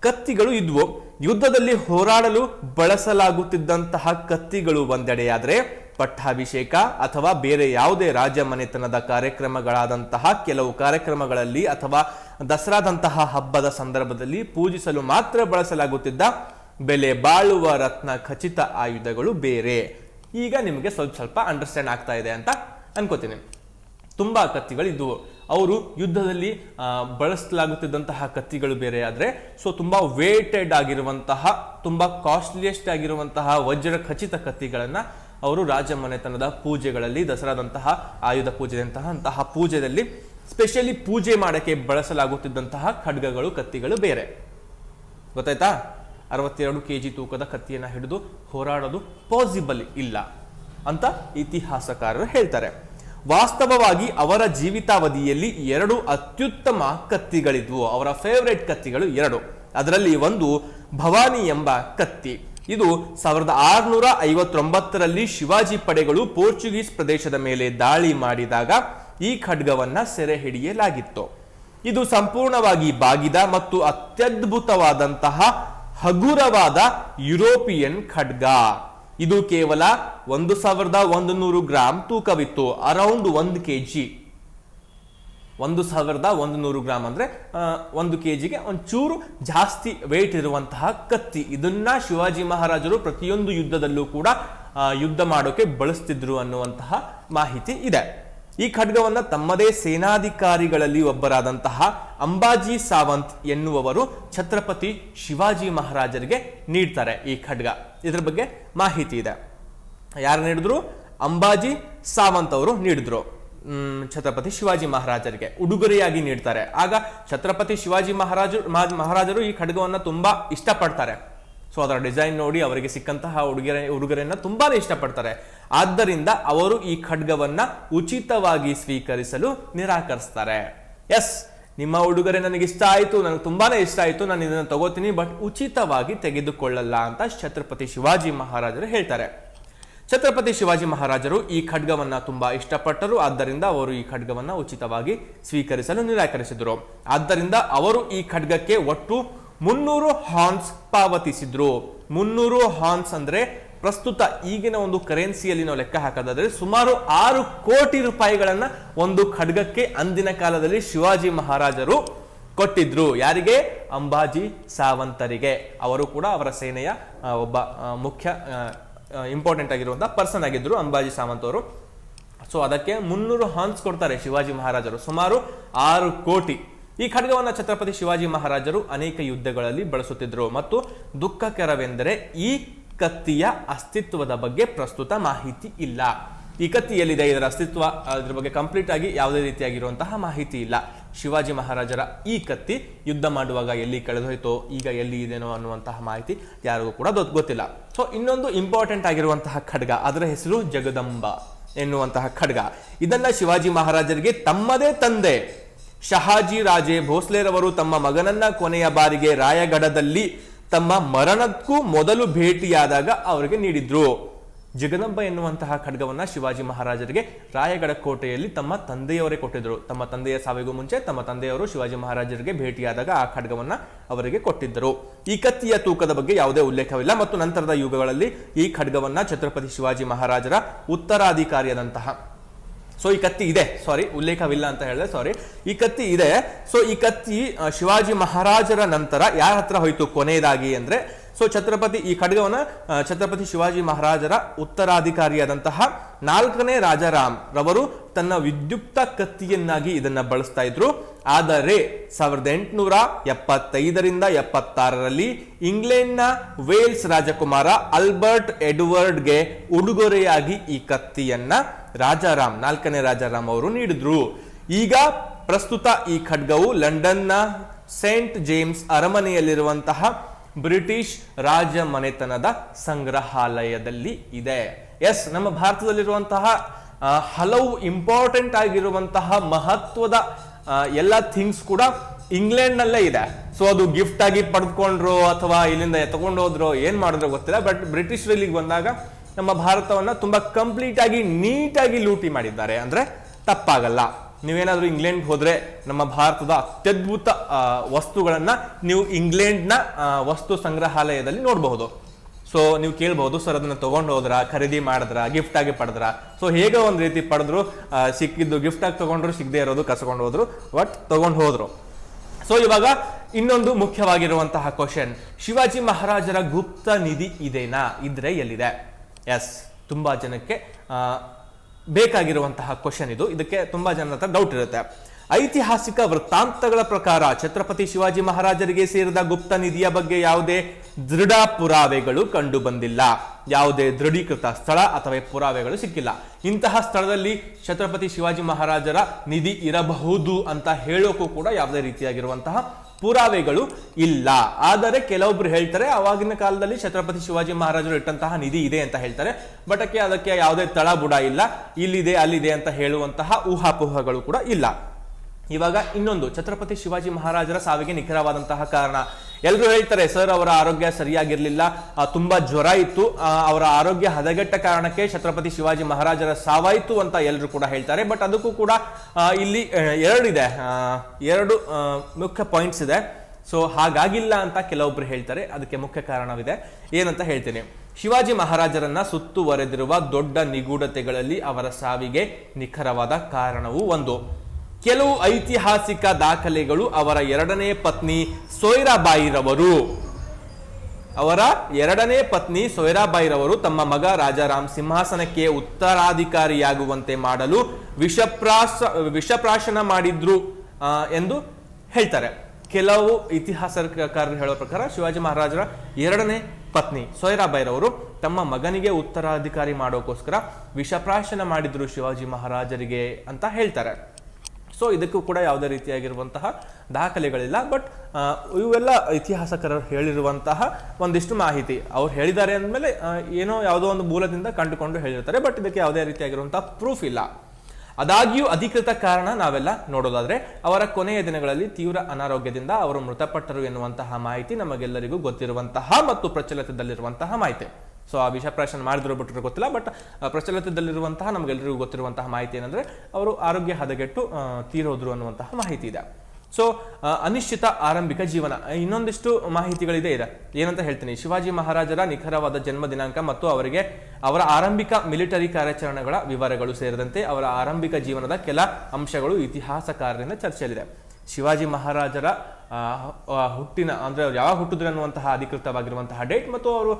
ಕತ್ತಿಗಳು ಇದ್ವು. ಯುದ್ಧದಲ್ಲಿ ಹೋರಾಡಲು ಬಳಸಲಾಗುತ್ತಿದ್ದಂತಹ ಕತ್ತಿಗಳು ಒಂದೆಡೆಯಾದರೆ ಪಟ್ಟಾಭಿಷೇಕ ಅಥವಾ ಬೇರೆ ಯಾವುದೇ ರಾಜ ಮನೆತನದ ಕಾರ್ಯಕ್ರಮಗಳಾದಂತಹ ಕೆಲವು ಕಾರ್ಯಕ್ರಮಗಳಲ್ಲಿ ಅಥವಾ ದಸರಾದಂತಹ ಹಬ್ಬದ ಸಂದರ್ಭದಲ್ಲಿ ಪೂಜಿಸಲು ಮಾತ್ರ ಬಳಸಲಾಗುತ್ತಿದ್ದ ಬೆಲೆ ಬಾಳುವ ರತ್ನ ಖಚಿತ ಆಯುಧಗಳು ಬೇರೆ. ಈಗ ನಿಮಗೆ ಸ್ವಲ್ಪ ಸ್ವಲ್ಪ ಅಂಡರ್ಸ್ಟ್ಯಾಂಡ್ ಆಗ್ತಾ ಇದೆ ಅಂತ ಅನ್ಕೋತೀನಿ. ತುಂಬಾ ಕತ್ತಿಗಳಿದ್ದವು ಅವರು ಯುದ್ಧದಲ್ಲಿ ಬಳಸಲಾಗುತ್ತಿದ್ದಂತಹ ಕತ್ತಿಗಳು ಬೇರೆ ಆದರೆ ಸೊ ತುಂಬ ವೇಟೆಡ್ ಆಗಿರುವಂತಹ, ತುಂಬ ಕಾಸ್ಟ್ಲಿಯೆಸ್ಟ್ ಆಗಿರುವಂತಹ ವಜ್ರ ಖಚಿತ ಕತ್ತಿಗಳನ್ನು ಅವರು ರಾಜ ಮನೆತನದ ಪೂಜೆಗಳಲ್ಲಿ, ದಸರಾದಂತಹ ಆಯುಧ ಪೂಜೆದಂತಹ ಅಂತಹ ಪೂಜೆಯಲ್ಲಿ ಸ್ಪೆಷಲಿ ಪೂಜೆ ಮಾಡಕ್ಕೆ ಬಳಸಲಾಗುತ್ತಿದ್ದಂತಹ ಖಡ್ಗಗಳು, ಕತ್ತಿಗಳು ಬೇರೆ. ಗೊತ್ತಾಯ್ತಾ? ಅರವತ್ತೆರಡು ಕೆ ಜಿ ತೂಕದ ಕತ್ತಿಯನ್ನ ಹಿಡಿದು ಹೋರಾಡೋದು ಪಾಸಿಬಲ್ ಇಲ್ಲ ಅಂತ ಇತಿಹಾಸಕಾರರು ಹೇಳ್ತಾರೆ. ವಾಸ್ತವವಾಗಿ ಅವರ ಜೀವಿತಾವಧಿಯಲ್ಲಿ ಎರಡು ಅತ್ಯುತ್ತಮ ಕತ್ತಿಗಳಿದ್ವು. ಅವರ ಫೇವರೇಟ್ ಕತ್ತಿಗಳು ಎರಡು. ಅದರಲ್ಲಿ ಒಂದು ಭವಾನಿ ಎಂಬ ಕತ್ತಿ. ಇದು ಸಾವಿರದ ಆರುನೂರ ಐವತ್ತೊಂಬತ್ತರಲ್ಲಿ ಶಿವಾಜಿ ಪಡೆಗಳು ಪೋರ್ಚುಗೀಸ್ ಪ್ರದೇಶದ ಮೇಲೆ ದಾಳಿ ಮಾಡಿದಾಗ ಈ ಖಡ್ಗವನ್ನ ಸೆರೆ ಹಿಡಿಯಲಾಗಿತ್ತು. ಇದು ಸಂಪೂರ್ಣವಾಗಿ ಬಾಗಿದ ಮತ್ತು ಅತ್ಯದ್ಭುತವಾದಂತಹ ಹಗುರವಾದ ಯುರೋಪಿಯನ್ ಖಡ್ಗ. ಇದು ಕೇವಲ ಒಂದು ಸಾವಿರದ ಒಂದು ನೂರು ಗ್ರಾಂ ತೂಕವಿತ್ತು, ಅರೌಂಡ್ ಒಂದು ಕೆ ಜಿ ಒಂದು ಸಾವಿರದ ಒಂದು ನೂರು ಗ್ರಾಮ್ ಅಂದರೆ ಒಂದು ಕೆ ಜಿಗೆ ಒಂಚೂರು ಜಾಸ್ತಿ ವೇಟ್ ಇರುವಂತಹ ಕತ್ತಿ. ಇದನ್ನ ಶಿವಾಜಿ ಮಹಾರಾಜರು ಪ್ರತಿಯೊಂದು ಯುದ್ಧದಲ್ಲೂ ಕೂಡ ಯುದ್ಧ ಮಾಡೋಕೆ ಬಳಸ್ತಿದ್ರು ಅನ್ನುವಂತಹ ಮಾಹಿತಿ ಇದೆ. ಈ ಖಡ್ಗವನ್ನ ತಮ್ಮದೇ ಸೇನಾಧಿಕಾರಿಗಳಲ್ಲಿ ಒಬ್ಬರಾದಂತಹ ಅಂಬಾಜಿ ಸಾವಂತ್ ಎನ್ನುವವರು ಛತ್ರಪತಿ ಶಿವಾಜಿ ಮಹಾರಾಜರಿಗೆ ನೀಡ್ತಾರೆ ಈ ಖಡ್ಗ. ಇದ್ರ ಬಗ್ಗೆ ಮಾಹಿತಿ ಇದೆ. ಯಾರು ನೀಡಿದ್ರು? ಅಂಬಾಜಿ ಸಾವಂತ್ ಅವರು ನೀಡಿದ್ರು. ಛತ್ರಪತಿ ಶಿವಾಜಿ ಮಹಾರಾಜರಿಗೆ ಉಡುಗೊರೆಯಾಗಿ ನೀಡ್ತಾರೆ. ಆಗ ಛತ್ರಪತಿ ಶಿವಾಜಿ ಮಹಾರಾಜರು ಮಹಾರಾಜರು ಈ ಖಡ್ಗವನ್ನ ತುಂಬಾ ಇಷ್ಟಪಡ್ತಾರೆ. ಸೊ ಅದರ ಡಿಸೈನ್ ನೋಡಿ ಅವರಿಗೆ ಸಿಕ್ಕಂತಹ ಉಡುಗೆರೆ, ಉಡುಗೊರೆಯನ್ನು ತುಂಬಾನೇ ಇಷ್ಟಪಡ್ತಾರೆ. ಆದ್ದರಿಂದ ಅವರು ಈ ಖಡ್ಗವನ್ನ ಉಚಿತವಾಗಿ ಸ್ವೀಕರಿಸಲು ನಿರಾಕರಿಸ್ತಾರೆ. ಎಸ್ ನಿಮ್ಮ ಉಡುಗೊರೆ ನನಗೆ ಇಷ್ಟ ಆಯಿತು, ನನಗೆ ತುಂಬಾನೇ ಇಷ್ಟ ಆಯಿತು, ನಾನು ಇದನ್ನು ತಗೋತೀನಿ, ಬಟ್ ಉಚಿತವಾಗಿ ತೆಗೆದುಕೊಳ್ಳಲ್ಲ ಅಂತ ಛತ್ರಪತಿ ಶಿವಾಜಿ ಮಹಾರಾಜರು ಹೇಳ್ತಾರೆ. ಛತ್ರಪತಿ ಶಿವಾಜಿ ಮಹಾರಾಜರು ಈ ಖಡ್ಗವನ್ನ ತುಂಬಾ ಇಷ್ಟಪಟ್ಟರು, ಆದ್ದರಿಂದ ಅವರು ಈ ಖಡ್ಗವನ್ನು ಉಚಿತವಾಗಿ ಸ್ವೀಕರಿಸಲು ನಿರಾಕರಿಸಿದರು. ಆದ್ದರಿಂದ ಅವರು ಈ ಖಡ್ಗಕ್ಕೆ ಒಟ್ಟು ಮುನ್ನೂರು ಹಾನ್ಸ್ ಪಾವತಿಸಿದ್ರು. ಮುನ್ನೂರು ಹಾನ್ಸ್ ಅಂದ್ರೆ ಪ್ರಸ್ತುತ ಈಗಿನ ಒಂದು ಕರೆನ್ಸಿಯಲ್ಲಿ ನಾವು ಲೆಕ್ಕ ಹಾಕೋದಾದ್ರೆ ಸುಮಾರು ಆರು ಕೋಟಿ ರೂಪಾಯಿಗಳನ್ನ ಒಂದು ಖಡ್ಗಕ್ಕೆ ಅಂದಿನ ಕಾಲದಲ್ಲಿ ಶಿವಾಜಿ ಮಹಾರಾಜರು ಕೊಟ್ಟಿದ್ರು. ಯಾರಿಗೆ? ಅಂಬಾಜಿ ಸಾವಂತರಿಗೆ. ಅವರು ಕೂಡ ಅವರ ಸೇನೆಯ ಒಬ್ಬ ಮುಖ್ಯ ಇಂಪಾರ್ಟೆಂಟ್ ಆಗಿರುವಂತಹ ಪರ್ಸನ್ ಆಗಿದ್ರು ಅಂಬಾಜಿ ಸಾವಂತ್ ಅವರು. ಸೊ ಅದಕ್ಕೆ ಮುನ್ನೂರು ಹಾನ್ಸ್ ಕೊಡ್ತಾರೆ ಶಿವಾಜಿ ಮಹಾರಾಜರು. ಸುಮಾರು ಆರು ಕೋಟಿ. ಈ ಖಡ್ಗವನ್ನು ಛತ್ರಪತಿ ಶಿವಾಜಿ ಮಹಾರಾಜರು ಅನೇಕ ಯುದ್ಧಗಳಲ್ಲಿ ಬಳಸುತ್ತಿದ್ದರು ಮತ್ತು ದುಃಖಕರವೆಂದರೆ ಈ ಕತ್ತಿಯ ಅಸ್ತಿತ್ವದ ಬಗ್ಗೆ ಪ್ರಸ್ತುತ ಮಾಹಿತಿ ಇಲ್ಲ. ಈ ಕತ್ತಿ ಎಲ್ಲಿದೆ ಇದರ ಅಸ್ತಿತ್ವ, ಅದರ ಬಗ್ಗೆ ಕಂಪ್ಲೀಟ್ ಆಗಿ ಯಾವುದೇ ರೀತಿಯಾಗಿರುವಂತಹ ಮಾಹಿತಿ ಇಲ್ಲ. ಶಿವಾಜಿ ಮಹಾರಾಜರ ಈ ಕತ್ತಿ ಯುದ್ಧ ಮಾಡುವಾಗ ಎಲ್ಲಿ ಕಳೆದೋಯ್ತೋ, ಈಗ ಎಲ್ಲಿ ಇದೇನೋ ಅನ್ನುವಂತಹ ಮಾಹಿತಿ ಯಾರಿಗೂ ಕೂಡ ಗೊತ್- ಗೊತ್ತಿಲ್ಲ. ಸೊ ಇನ್ನೊಂದು ಇಂಪಾರ್ಟೆಂಟ್ ಆಗಿರುವಂತಹ ಖಡ್ಗ, ಅದರ ಹೆಸರು ಜಗದಂಬ ಎನ್ನುವಂತಹ ಖಡ್ಗ. ಇದನ್ನ ಶಿವಾಜಿ ಮಹಾರಾಜರಿಗೆ ತಮ್ಮದೇ ತಂದೆ ಶಹಾಜಿ ರಾಜೇ ಭೋಸ್ಲೆರವರು ತಮ್ಮ ಮಗನನ್ನ ಕೊನೆಯ ಬಾರಿಗೆ ರಾಯಗಢದಲ್ಲಿ ತಮ್ಮ ಮರಣಕ್ಕೂ ಮೊದಲು ಭೇಟಿಯಾದಾಗ ಅವರಿಗೆ ನೀಡಿದ್ರು. ಜಗದಂಬ ಎನ್ನುವಂತಹ ಖಡ್ಗವನ್ನ ಶಿವಾಜಿ ಮಹಾರಾಜರಿಗೆ ರಾಯಗಡ ಕೋಟೆಯಲ್ಲಿ ತಮ್ಮ ತಂದೆಯವರೇ ಕೊಟ್ಟಿದ್ರು. ತಮ್ಮ ತಂದೆಯ ಸಾವಿಗೂ ಮುಂಚೆ ತಮ್ಮ ತಂದೆಯವರು ಶಿವಾಜಿ ಮಹಾರಾಜರಿಗೆ ಭೇಟಿಯಾದಾಗ ಆ ಖಡ್ಗವನ್ನ ಅವರಿಗೆ ಕೊಟ್ಟಿದ್ದರು. ಈ ಕತ್ತಿಯ ತೂಕದ ಬಗ್ಗೆ ಯಾವುದೇ ಉಲ್ಲೇಖವಿಲ್ಲ ಮತ್ತು ನಂತರದ ಯುಗಗಳಲ್ಲಿ ಈ ಖಡ್ಗವನ್ನ ಛತ್ರಪತಿ ಶಿವಾಜಿ ಮಹಾರಾಜರ ಉತ್ತರಾಧಿಕಾರಿಯಾದಂತಹ ಸೊ ಈ ಕತ್ತಿ ಇದೆ. ಸಾರಿ ಉಲ್ಲೇಖವಿಲ್ಲ ಅಂತ ಹೇಳಿದೆ. ಸಾರಿ ಈ ಕತ್ತಿ ಇದೆ. ಸೊ ಈ ಕತ್ತಿ ಶಿವಾಜಿ ಮಹಾರಾಜರ ನಂತರ ಯಾರ ಹತ್ರ ಹೋಯ್ತು ಕೊನೆಯದಾಗಿ ಅಂದ್ರೆ ಸೊ ಛತ್ರಪತಿ ಈ ಖಡ್ಗವನ್ನ ಛತ್ರಪತಿ ಶಿವಾಜಿ ಮಹಾರಾಜರ ಉತ್ತರಾಧಿಕಾರಿಯಾದಂತಹ ನಾಲ್ಕನೇ ರಾಜಾರಾಮ್ ರವರು ತನ್ನ ವಿದ್ಯುಕ್ತ ಕತ್ತಿಯನ್ನಾಗಿ ಇದನ್ನ ಬಳಸ್ತಾ ಇದ್ರು. ಆದರೆ, ಸಾವಿರದ ಎಂಟುನೂರ ಎಪ್ಪತ್ತೈದರಿಂದ ಎಪ್ಪತ್ತಾರರಲ್ಲಿ ಇಂಗ್ಲೆಂಡ್ನ ವೇಲ್ಸ್ ರಾಜಕುಮಾರ ಅಲ್ಬರ್ಟ್ ಎಡ್ವರ್ಡ್ಗೆ ಉಡುಗೊರೆಯಾಗಿ ಈ ಕತ್ತಿಯನ್ನ ರಾಜಾರಾಮ್, ನಾಲ್ಕನೇ ರಾಜಾರಾಮ್ ಅವರು ನೀಡಿದ್ರು. ಈಗ ಪ್ರಸ್ತುತ ಈ ಖಡ್ಗವು ಲಂಡನ್ನ ಸೇಂಟ್ ಜೇಮ್ಸ್ ಅರಮನೆಯಲ್ಲಿರುವಂತಹ ಬ್ರಿಟಿಷ್ ರಾಜ ಮನೆತನದ ಸಂಗ್ರಹಾಲಯದಲ್ಲಿ ಇದೆ. ಎಸ್, ನಮ್ಮ ಭಾರತದಲ್ಲಿರುವಂತಹ ಹಲವು ಇಂಪಾರ್ಟೆಂಟ್ ಆಗಿರುವಂತಹ ಮಹತ್ವದ ಎಲ್ಲ ಥಿಂಗ್ಸ್ ಕೂಡ ಇಂಗ್ಲೆಂಡ್ನಲ್ಲೇ ಇದೆ. ಸೊ, ಅದು ಗಿಫ್ಟ್ ಆಗಿ ಪಡೆದುಕೊಂಡ್ರು ಅಥವಾ ಇಲ್ಲಿಂದ ಎತ್ಕೊಂಡು ಹೋದ್ರು ಏನ್ ಮಾಡಿದ್ರು ಗೊತ್ತಿಲ್ಲ, ಬಟ್ ಬ್ರಿಟಿಷ್ ಇಲ್ಲಿಗೆ ಬಂದಾಗ ನಮ್ಮ ಭಾರತವನ್ನ ತುಂಬಾ ಕಂಪ್ಲೀಟ್ ಆಗಿ ನೀಟಾಗಿ ಲೂಟಿ ಮಾಡಿದ್ದಾರೆ. ಅಂದ್ರೆ ತಪ್ಪಾಗಲ್ಲ. ನೀವೇನಾದ್ರೂ ಇಂಗ್ಲೆಂಡ್ ಹೋದರೆ ನಮ್ಮ ಭಾರತದ ಅತ್ಯದ್ಭುತ ವಸ್ತುಗಳನ್ನು ನೀವು ಇಂಗ್ಲೆಂಡ್ನ ವಸ್ತು ಸಂಗ್ರಹಾಲಯದಲ್ಲಿ ನೋಡಬಹುದು. ಸೊ ನೀವು ಕೇಳ್ಬಹುದು, ಸರ್, ಅದನ್ನು ತೊಗೊಂಡು ಹೋದ್ರ? ಖರೀದಿ ಮಾಡಿದ್ರ? ಗಿಫ್ಟ್ ಆಗಿ ಪಡೆದ್ರ? ಸೊ ಹೇಗೆ ಒಂದು ರೀತಿ ಪಡೆದ್ರು ಸಿಕ್ಕಿದ್ದು ಗಿಫ್ಟ್ ಆಗಿ ತೊಗೊಂಡ್ರು, ಸಿಗದೆ ಇರೋದು ಕಸ್ಕೊಂಡು ಹೋದ್ರು ಬಟ್ ತೊಗೊಂಡು ಹೋದ್ರು. ಸೊ ಇವಾಗ ಇನ್ನೊಂದು ಮುಖ್ಯವಾಗಿರುವಂತಹ ಕ್ವಶನ್ ಶಿವಾಜಿ ಮಹಾರಾಜರ ಗುಪ್ತ ನಿಧಿ ಇದೆನಾ? ಇದ್ರೆ ಎಲ್ಲಿದೆ? ಎಸ್ ತುಂಬಾ ಜನಕ್ಕೆ ಬೇಕಾಗಿರುವಂತಹ ಕ್ವಶನ್ ಇದು. ಇದಕ್ಕೆ ತುಂಬಾ ಜನರ ಡೌಟ್ ಇರುತ್ತೆ. ಐತಿಹಾಸಿಕ ವೃತ್ತಾಂತಗಳ ಪ್ರಕಾರ ಛತ್ರಪತಿ ಶಿವಾಜಿ ಮಹಾರಾಜರಿಗೆ ಸೇರಿದ ಗುಪ್ತ ನಿಧಿಯ ಬಗ್ಗೆ ಯಾವುದೇ ದೃಢ ಪುರಾವೆಗಳು ಕಂಡು ಬಂದಿಲ್ಲ ಯಾವುದೇ ದೃಢೀಕೃತ ಸ್ಥಳ ಅಥವಾ ಪುರಾವೆಗಳು ಸಿಕ್ಕಿಲ್ಲ. ಇಂತಹ ಸ್ಥಳದಲ್ಲಿ ಛತ್ರಪತಿ ಶಿವಾಜಿ ಮಹಾರಾಜರ ನಿಧಿ ಇರಬಹುದು ಅಂತ ಹೇಳೋಕ್ಕೂ ಕೂಡ ಯಾವುದೇ ರೀತಿಯಾಗಿರುವಂತಹ ಪುರಾವೆಗಳು ಇಲ್ಲ. ಆದರೆ ಕೆಲವೊಬ್ರು ಹೇಳ್ತಾರೆ, ಅವಾಗಿನ ಕಾಲದಲ್ಲಿ ಛತ್ರಪತಿ ಶಿವಾಜಿ ಮಹಾರಾಜರು ಇಟ್ಟಂತಹ ನಿಧಿ ಇದೆ ಅಂತ ಹೇಳ್ತಾರೆ. ಬಟ್ ಅದಕ್ಕೆ ಅದಕ್ಕೆ ಯಾವುದೇ ತಳ ಬುಡ ಇಲ್ಲ. ಇಲ್ಲಿದೆ, ಅಲ್ಲಿದೆ ಅಂತ ಹೇಳುವಂತಹ ಊಹಾಪೋಹಗಳು ಕೂಡ ಇಲ್ಲ. ಇವಾಗ ಇನ್ನೊಂದು, ಛತ್ರಪತಿ ಶಿವಾಜಿ ಮಹಾರಾಜರ ಸಾವಿಗೆ ನಿಖರವಾದಂತಹ ಕಾರಣ ಎಲ್ಲರೂ ಹೇಳ್ತಾರೆ, ಸರ್, ಅವರ ಆರೋಗ್ಯ ಸರಿಯಾಗಿರಲಿಲ್ಲ. ತುಂಬಾ ಜ್ವರ ಇತ್ತು. ಅವರ ಆರೋಗ್ಯ ಹದಗೆಟ್ಟ ಕಾರಣಕ್ಕೆ ಛತ್ರಪತಿ ಶಿವಾಜಿ ಮಹಾರಾಜರ ಸಾವಾಯಿತು ಅಂತ ಎಲ್ಲರೂ ಕೂಡ ಹೇಳ್ತಾರೆ. ಬಟ್ ಅದಕ್ಕೂ ಕೂಡ ಇಲ್ಲಿ ಎರಡಿದೆ. ಎರಡು ಮುಖ್ಯ ಪಾಯಿಂಟ್ಸ್ ಇದೆ. ಸೊ, ಹಾಗಾಗಿಲ್ಲ ಅಂತ ಕೆಲವೊಬ್ರು ಹೇಳ್ತಾರೆ. ಅದಕ್ಕೆ ಮುಖ್ಯ ಕಾರಣವಿದೆ. ಏನಂತ ಹೇಳ್ತೀನಿ. ಶಿವಾಜಿ ಮಹಾರಾಜರನ್ನ ಸುತ್ತುವರೆದಿರುವ ದೊಡ್ಡ ನಿಗೂಢತೆಗಳಲ್ಲಿ ಅವರ ಸಾವಿಗೆ ನಿಖರವಾದ ಕಾರಣವೂ ಒಂದು. ಕೆಲವು ಐತಿಹಾಸಿಕ ದಾಖಲೆಗಳು ಅವರ ಎರಡನೇ ಪತ್ನಿ ಸೊಯ್ರಾಬಾಯಿರವರು. ಅವರ ಎರಡನೇ ಪತ್ನಿ ಸೊಯ್ರಾಬಾಯಿರವರು ತಮ್ಮ ಮಗ ರಾಜಾರಾಮ್ ಸಿಂಹಾಸನಕ್ಕೆ ಉತ್ತರಾಧಿಕಾರಿಯಾಗುವಂತೆ ಮಾಡಲು ವಿಷಪ್ರಾಸ, ವಿಷಪ್ರಾಶನ ಮಾಡಿದ್ರು ಎಂದು ಹೇಳ್ತಾರೆ. ಕೆಲವು ಇತಿಹಾಸಕಾರರು ಹೇಳೋ ಪ್ರಕಾರ ಶಿವಾಜಿ ಮಹಾರಾಜರ ಎರಡನೇ ಪತ್ನಿ ಸೊಯ್ರಾಬಾಯಿರವರು ತಮ್ಮ ಮಗನಿಗೆ ಉತ್ತರಾಧಿಕಾರಿ ಮಾಡೋಕ್ಕೋಸ್ಕರ ವಿಷಪ್ರಾಶನ ಮಾಡಿದ್ರು ಶಿವಾಜಿ ಮಹಾರಾಜರಿಗೆ ಅಂತ ಹೇಳ್ತಾರೆ. ಸೊ ಇದಕ್ಕೂ ಕೂಡ ಯಾವುದೇ ರೀತಿಯಾಗಿರುವಂತಹ ದಾಖಲೆಗಳಿಲ್ಲ. ಬಟ್ ಇವೆಲ್ಲ ಇತಿಹಾಸಕಾರರು ಹೇಳಿರುವಂತಹ ಒಂದಿಷ್ಟು ಮಾಹಿತಿ. ಅವ್ರು ಹೇಳಿದ್ದಾರೆ ಅಂದಮೇಲೆ ಏನೋ ಯಾವುದೋ ಒಂದು ಮೂಲದಿಂದ ಕಂಡುಕೊಂಡು ಹೇಳಿರ್ತಾರೆ. ಬಟ್ ಇದಕ್ಕೆ ಯಾವುದೇ ರೀತಿಯಾಗಿರುವಂತಹ ಪ್ರೂಫ್ ಇಲ್ಲ. ಆದಾಗ್ಯೂ ಅಧಿಕೃತ ಕಾರಣ ನಾವೆಲ್ಲ ನೋಡೋದಾದ್ರೆ, ಅವರ ಕೊನೆಯ ದಿನಗಳಲ್ಲಿ ತೀವ್ರ ಅನಾರೋಗ್ಯದಿಂದ ಅವರು ಮೃತಪಟ್ಟರು ಎನ್ನುವಂತಹ ಮಾಹಿತಿ ನಮಗೆಲ್ಲರಿಗೂ ಗೊತ್ತಿರುವಂತಹ ಮತ್ತು ಪ್ರಚಲಿತದಲ್ಲಿರುವಂತಹ ಮಾಹಿತಿ. ಸೊ ಆ ವಿಷಪ್ರಾಶನ ಮಾಡಿದ್ರು ಬಿಟ್ಟರು ಗೊತ್ತಿಲ್ಲ ಬಟ್ ಪ್ರಚಲಿತದಲ್ಲಿರುವಂತಹ ನಮಗೆಲ್ಲರಿಗೂ ಗೊತ್ತಿರುವಂತಹ ಮಾಹಿತಿ ಏನಂದ್ರೆ, ಅವರು ಆರೋಗ್ಯ ಹದಗೆಟ್ಟು ತೀರೋದ್ರು ಅನ್ನುವಂತಹ ಮಾಹಿತಿ ಇದೆ. ಸೊ ಅನಿಶ್ಚಿತ ಆರಂಭಿಕ ಜೀವನ. ಇನ್ನೊಂದಿಷ್ಟು ಮಾಹಿತಿಗಳಿದೆ ಇದೆ. ಏನಂತ ಹೇಳ್ತೀನಿ, ಶಿವಾಜಿ ಮಹಾರಾಜರ ನಿಖರವಾದ ಜನ್ಮ ದಿನಾಂಕ ಮತ್ತು ಅವರಿಗೆ ಅವರ ಆರಂಭಿಕ ಮಿಲಿಟರಿ ಕಾರ್ಯಾಚರಣೆಗಳ ವಿವರಗಳು ಸೇರಿದಂತೆ ಅವರ ಆರಂಭಿಕ ಜೀವನದ ಕೆಲ ಅಂಶಗಳು ಇತಿಹಾಸಕಾರರಿಂದ ಚರ್ಚೆಯಲ್ಲಿದೆ. ಶಿವಾಜಿ ಮಹಾರಾಜರ ಹುಟ್ಟಿನ, ಅಂದರೆ ಅವ್ರು ಯಾವಾಗ ಹುಟ್ಟಿದ್ರು ಅನ್ನುವಂತಹ ಅಧಿಕೃತವಾಗಿರುವಂತಹ ಡೇಟ್ ಮತ್ತು ಅವರು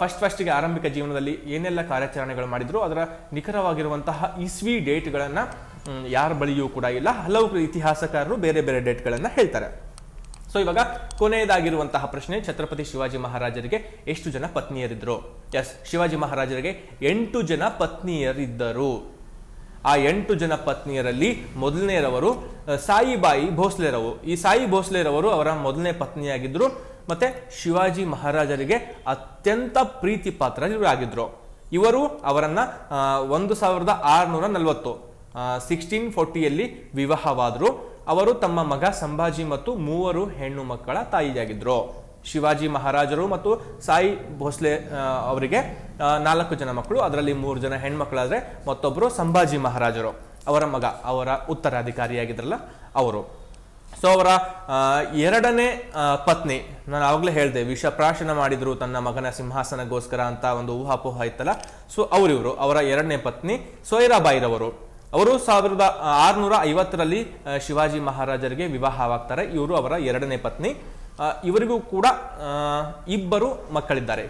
ಫಸ್ಟ್ ಫಸ್ಟಿಗೆ ಆರಂಭಿಕ ಜೀವನದಲ್ಲಿ ಏನೆಲ್ಲ ಕಾರ್ಯಾಚರಣೆಗಳು ಮಾಡಿದ್ರು, ಅದರ ನಿಖರವಾಗಿರುವಂತಹ ಇಸ್ವಿ ಡೇಟ್ಗಳನ್ನು ಯಾರ ಬಳಿಯೂ ಕೂಡ ಇಲ್ಲ. ಹಲವು ಇತಿಹಾಸಕಾರರು ಬೇರೆ ಬೇರೆ ಡೇಟ್ಗಳನ್ನು ಹೇಳ್ತಾರೆ. ಸೊ ಇವಾಗ ಕೊನೆಯದಾಗಿರುವಂತಹ ಪ್ರಶ್ನೆ, ಛತ್ರಪತಿ ಶಿವಾಜಿ ಮಹಾರಾಜರಿಗೆ ಎಷ್ಟು ಜನ ಪತ್ನಿಯರಿದ್ದರು ಎಸ್ ಶಿವಾಜಿ ಮಹಾರಾಜರಿಗೆ ಎಂಟು ಜನ ಪತ್ನಿಯರಿದ್ದರು. ಆ ಎಂಟು ಜನ ಪತ್ನಿಯರಲ್ಲಿ ಮೊದಲನೆಯರವರು ಸಾಯಿಬಾಯಿ ಭೋಸ್ಲೆರವು. ಈ ಸಾಯಿ ಭೋಸ್ಲೆರವರು ಅವರ ಮೊದಲನೇ ಪತ್ನಿಯಾಗಿದ್ರು, ಮತ್ತೆ ಶಿವಾಜಿ ಮಹಾರಾಜರಿಗೆ ಅತ್ಯಂತ ಪ್ರೀತಿ ಪಾತ್ರರಾಗಿದ್ರು ಇವರು ಅವರನ್ನ ಒಂದು ಸಾವಿರದ ಆರುನೂರ ನಲವತ್ತು ಸಿಕ್ಸ್ಟೀನ್ ಫೋರ್ಟಿಯಲ್ಲಿ ವಿವಾಹವಾದರು. ಅವರು ತಮ್ಮ ಮಗ ಸಂಭಾಜಿ ಮತ್ತು ಮೂವರು ಹೆಣ್ಣು ಮಕ್ಕಳ ತಾಯಿಯಾಗಿದ್ರು. ಶಿವಾಜಿ ಮಹಾರಾಜರು ಮತ್ತು ಸಾಯಿ ಭೋಸ್ಲೆ ಅವರಿಗೆ ನಾಲ್ಕು ಜನ ಮಕ್ಕಳು, ಅದರಲ್ಲಿ ಮೂರು ಜನ ಹೆಣ್ಮಕ್ಳಾದ್ರೆ ಮತ್ತೊಬ್ಬರು ಸಂಭಾಜಿ ಮಹಾರಾಜರು. ಅವರ ಮಗ, ಅವರ ಉತ್ತರಾಧಿಕಾರಿಯಾಗಿದ್ರಲ್ಲ, ಅವರು. ಸೊ ಅವರ ಎರಡನೇ ಪತ್ನಿ, ನಾನು ಆವಾಗಲೇ ಹೇಳಿದೆ ವಿಷಪ್ರಾಶನ ಮಾಡಿದ್ರು ತನ್ನ ಮಗನ ಸಿಂಹಾಸನಗೋಸ್ಕರ ಅಂತ ಒಂದು ಊಹಾಪೋಹ ಇತ್ತಲ್ಲ ಸೊ ಅವರಿವರು, ಅವರ ಎರಡನೇ ಪತ್ನಿ ಸೋಯರಾಬಾಯಿರವರು. ಅವರು ಸಾವಿರದ ಆರುನೂರ ಐವತ್ತರಲ್ಲಿ ಶಿವಾಜಿ ಮಹಾರಾಜರಿಗೆ ವಿವಾಹವಾಗ್ತಾರೆ. ಇವರು ಅವರ ಎರಡನೇ ಪತ್ನಿ. ಇವರಿಗೂ ಕೂಡ ಇಬ್ಬರು ಮಕ್ಕಳಿದ್ದಾರೆ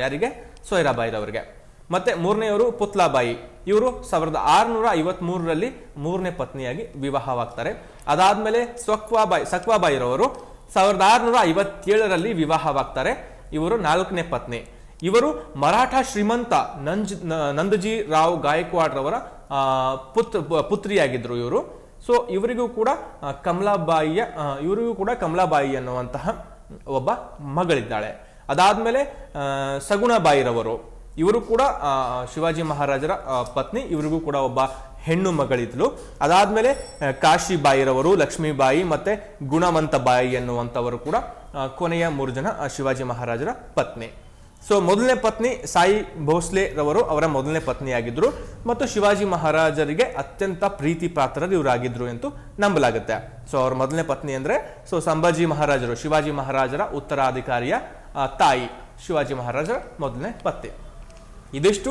ಯಾರಿಗೆ? ಸೊಯ್ರಾಬಾಯಿರವರಿಗೆ ಮತ್ತೆ ಮೂರನೆಯವರು ಪುತ್ಲಾಬಾಯಿ. ಇವರು ಸಾವಿರದ ಆರುನೂರ ಐವತ್ಮೂರರಲ್ಲಿ ಮೂರನೇ ಪತ್ನಿಯಾಗಿ ವಿವಾಹವಾಗ್ತಾರೆ. ಅದಾದ್ಮೇಲೆ ಸ್ವಕ್ವಾಬಾಯಿ ಸಕ್ವಾಬಾಯಿರವರು ಸಾವಿರದ ಆರುನೂರ ಐವತ್ತೇಳರಲ್ಲಿ ವಿವಾಹವಾಗ್ತಾರೆ. ಇವರು ನಾಲ್ಕನೇ ಪತ್ನಿ. ಇವರು ಮರಾಠ ಶ್ರೀಮಂತ ನಂಜ್ ನಂದಜಿ ರಾವ್ ಗಾಯಕ್ವಾಡ್ರವರ ಪುತ್ ಪುತ್ರಿಯಾಗಿದ್ರು ಇವರು. ಸೊ ಇವರಿಗೂ ಕೂಡ ಕಮಲಾಬಾಯಿಯ ಇವರಿಗೂ ಕೂಡ ಕಮಲಾಬಾಯಿ ಅನ್ನುವಂತಹ ಒಬ್ಬ ಮಗಳಿದ್ದಾಳೆ. ಅದಾದ್ಮೇಲೆ ಸಗುಣಬಾಯಿರವರು. ಇವರು ಕೂಡ ಶಿವಾಜಿ ಮಹಾರಾಜರ ಪತ್ನಿ, ಇವರಿಗೂ ಕೂಡ ಒಬ್ಬ ಹೆಣ್ಣು ಮಗಳಿದ್ಲು. ಅದಾದ್ಮೇಲೆ ಕಾಶಿಬಾಯಿರವರು, ಲಕ್ಷ್ಮೀಬಾಯಿ ಮತ್ತೆ ಗುಣವಂತ ಬಾಯಿ ಎನ್ನುವಂಥವರು ಕೂಡ ಕೊನೆಯ ಮೂರು ಜನ ಶಿವಾಜಿ ಮಹಾರಾಜರ ಪತ್ನಿ. ಸೊ ಮೊದಲನೇ ಪತ್ನಿ ಸಾಯಿ ಭೋಸ್ಲೆ ರವರು ಅವರ ಮೊದಲನೇ ಪತ್ನಿಯಾಗಿದ್ದರು ಮತ್ತು ಶಿವಾಜಿ ಮಹಾರಾಜರಿಗೆ ಅತ್ಯಂತ ಪ್ರೀತಿ ಪಾತ್ರರು ಇವರಾಗಿದ್ರು ಎಂದು ನಂಬಲಾಗುತ್ತೆ. ಸೊ ಅವರ ಮೊದಲನೇ ಪತ್ನಿ ಅಂದರೆ ಸೊ ಸಂಭಾಜಿ ಮಹಾರಾಜರು, ಶಿವಾಜಿ ಮಹಾರಾಜರ ಉತ್ತರಾಧಿಕಾರಿಯ ತಾಯಿ, ಶಿವಾಜಿ ಮಹಾರಾಜರ ಮೊದಲನೇ ಪತ್ನಿ. ಇದಿಷ್ಟು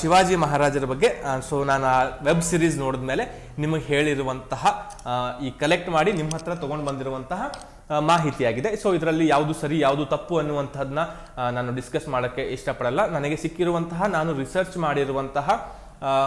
ಶಿವಾಜಿ ಮಹಾರಾಜರ ಬಗ್ಗೆ ಸೊ ನಾನು ಆ ವೆಬ್ ಸಿರೀಸ್ ನೋಡಿದ್ಮೇಲೆ ನಿಮಗೆ ಹೇಳಿರುವಂತಹ ಈ ಕಲೆಕ್ಟ್ ಮಾಡಿ ನಿಮ್ಮ ಹತ್ರ ತೊಗೊಂಡು ಬಂದಿರುವಂತಹ ಮಾಹಿತಿಯಾಗಿದೆ. ಸೊ ಇದರಲ್ಲಿ ಯಾವುದು ಸರಿ, ಯಾವುದು ತಪ್ಪು ಅನ್ನುವಂಥದ್ದನ್ನ ನಾನು ಡಿಸ್ಕಸ್ ಮಾಡೋಕ್ಕೆ ಇಷ್ಟಪಡಲ್ಲ. ನನಗೆ ಸಿಕ್ಕಿರುವಂತಹ, ನಾನು ರಿಸರ್ಚ್ ಮಾಡಿರುವಂತಹ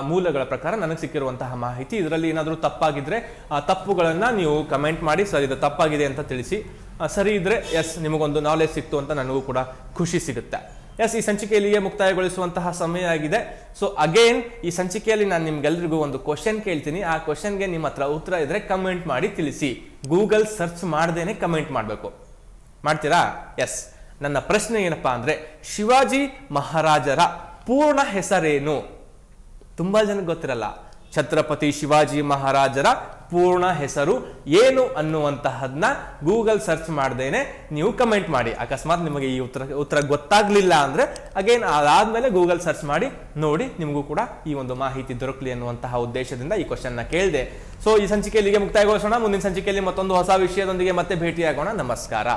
ಮೂಲಗಳ ಪ್ರಕಾರ ನನಗೆ ಸಿಕ್ಕಿರುವಂತಹ ಮಾಹಿತಿ. ಇದರಲ್ಲಿ ಏನಾದರೂ ತಪ್ಪಾಗಿದ್ದರೆ ಆ, ತಪ್ಪುಗಳನ್ನು ನೀವು ಕಮೆಂಟ್ ಮಾಡಿ, ಸರ್, ಇದು ತಪ್ಪಾಗಿದೆ ಅಂತ ತಿಳಿಸಿ. ಸರಿ ಇದ್ರೆ ಎಸ್ ನಿಮಗೊಂದು ನಾಲೆಜ್ ಸಿಕ್ತು ಅಂತ ನನಗೂ ಕೂಡ ಖುಷಿ ಸಿಗುತ್ತೆ. ಎಸ್ ಈ ಸಂಚಿಕೆಯಲ್ಲಿಯೇ ಮುಕ್ತಾಯಗೊಳಿಸುವಂತಹ ಸಮಯ ಆಗಿದೆ. ಸೊ ಅಗೇನ್ ಈ ಸಂಚಿಕೆಯಲ್ಲಿ ನಾನು ನಿಮ್ಗೆಲ್ರಿಗೂ ಒಂದು ಕ್ವಶನ್ ಕೇಳ್ತೀನಿ. ಆ ಕ್ವಶನ್ಗೆ ನಿಮ್ಮ ಹತ್ರ ಉತ್ತರ ಇದ್ರೆ ಕಮೆಂಟ್ ಮಾಡಿ ತಿಳಿಸಿ. ಗೂಗಲ್ ಸರ್ಚ್ ಮಾಡ್ದೇನೆ ಕಮೆಂಟ್ ಮಾಡಬೇಕು. ಮಾಡ್ತೀರಾ? ಎಸ್ ನನ್ನ ಪ್ರಶ್ನೆ ಏನಪ್ಪಾ ಅಂದ್ರೆ, ಶಿವಾಜಿ ಮಹಾರಾಜರ ಪೂರ್ಣ ಹೆಸರೇನು? ತುಂಬಾ ಜನಕ್ಕೆ ಗೊತ್ತಿರಲ್ಲ. ಛತ್ರಪತಿ ಶಿವಾಜಿ ಮಹಾರಾಜರ ಪೂರ್ಣ ಹೆಸರು ಏನು ಅನ್ನುವಂತಹದ್ನ ಗೂಗಲ್ ಸರ್ಚ್ ಮಾಡ್ದೇನೆ ನೀವು ಕಮೆಂಟ್ ಮಾಡಿ. ಅಕಸ್ಮಾತ್ ನಿಮಗೆ ಈ ಉತ್ತರ ಉತ್ತರ ಗೊತ್ತಾಗ್ಲಿಲ್ಲ ಅಂದ್ರೆ ಅಗೇನ್ ಅದಾದ್ಮೇಲೆ ಗೂಗಲ್ ಸರ್ಚ್ ಮಾಡಿ, ನೋಡಿ ನಿಮಗೂ ಕೂಡ ಈ ಒಂದು ಮಾಹಿತಿ ದೊರಕಲಿ ಅನ್ನುವಂತಹ ಉದ್ದೇಶದಿಂದ ಈ ಕ್ವಶನ್ನ ಕೇಳಿದೆ. ಸೊ ಈ ಸಂಚಿಕೆಯಲ್ಲಿಗೆ ಮುಕ್ತಾಯಗೊಳಿಸೋಣ. ಮುಂದಿನ ಸಂಚಿಕೆಯಲ್ಲಿ ಮತ್ತೊಂದು ಹೊಸ ವಿಷಯದೊಂದಿಗೆ ಮತ್ತೆ ಭೇಟಿಯಾಗೋಣ. ನಮಸ್ಕಾರ.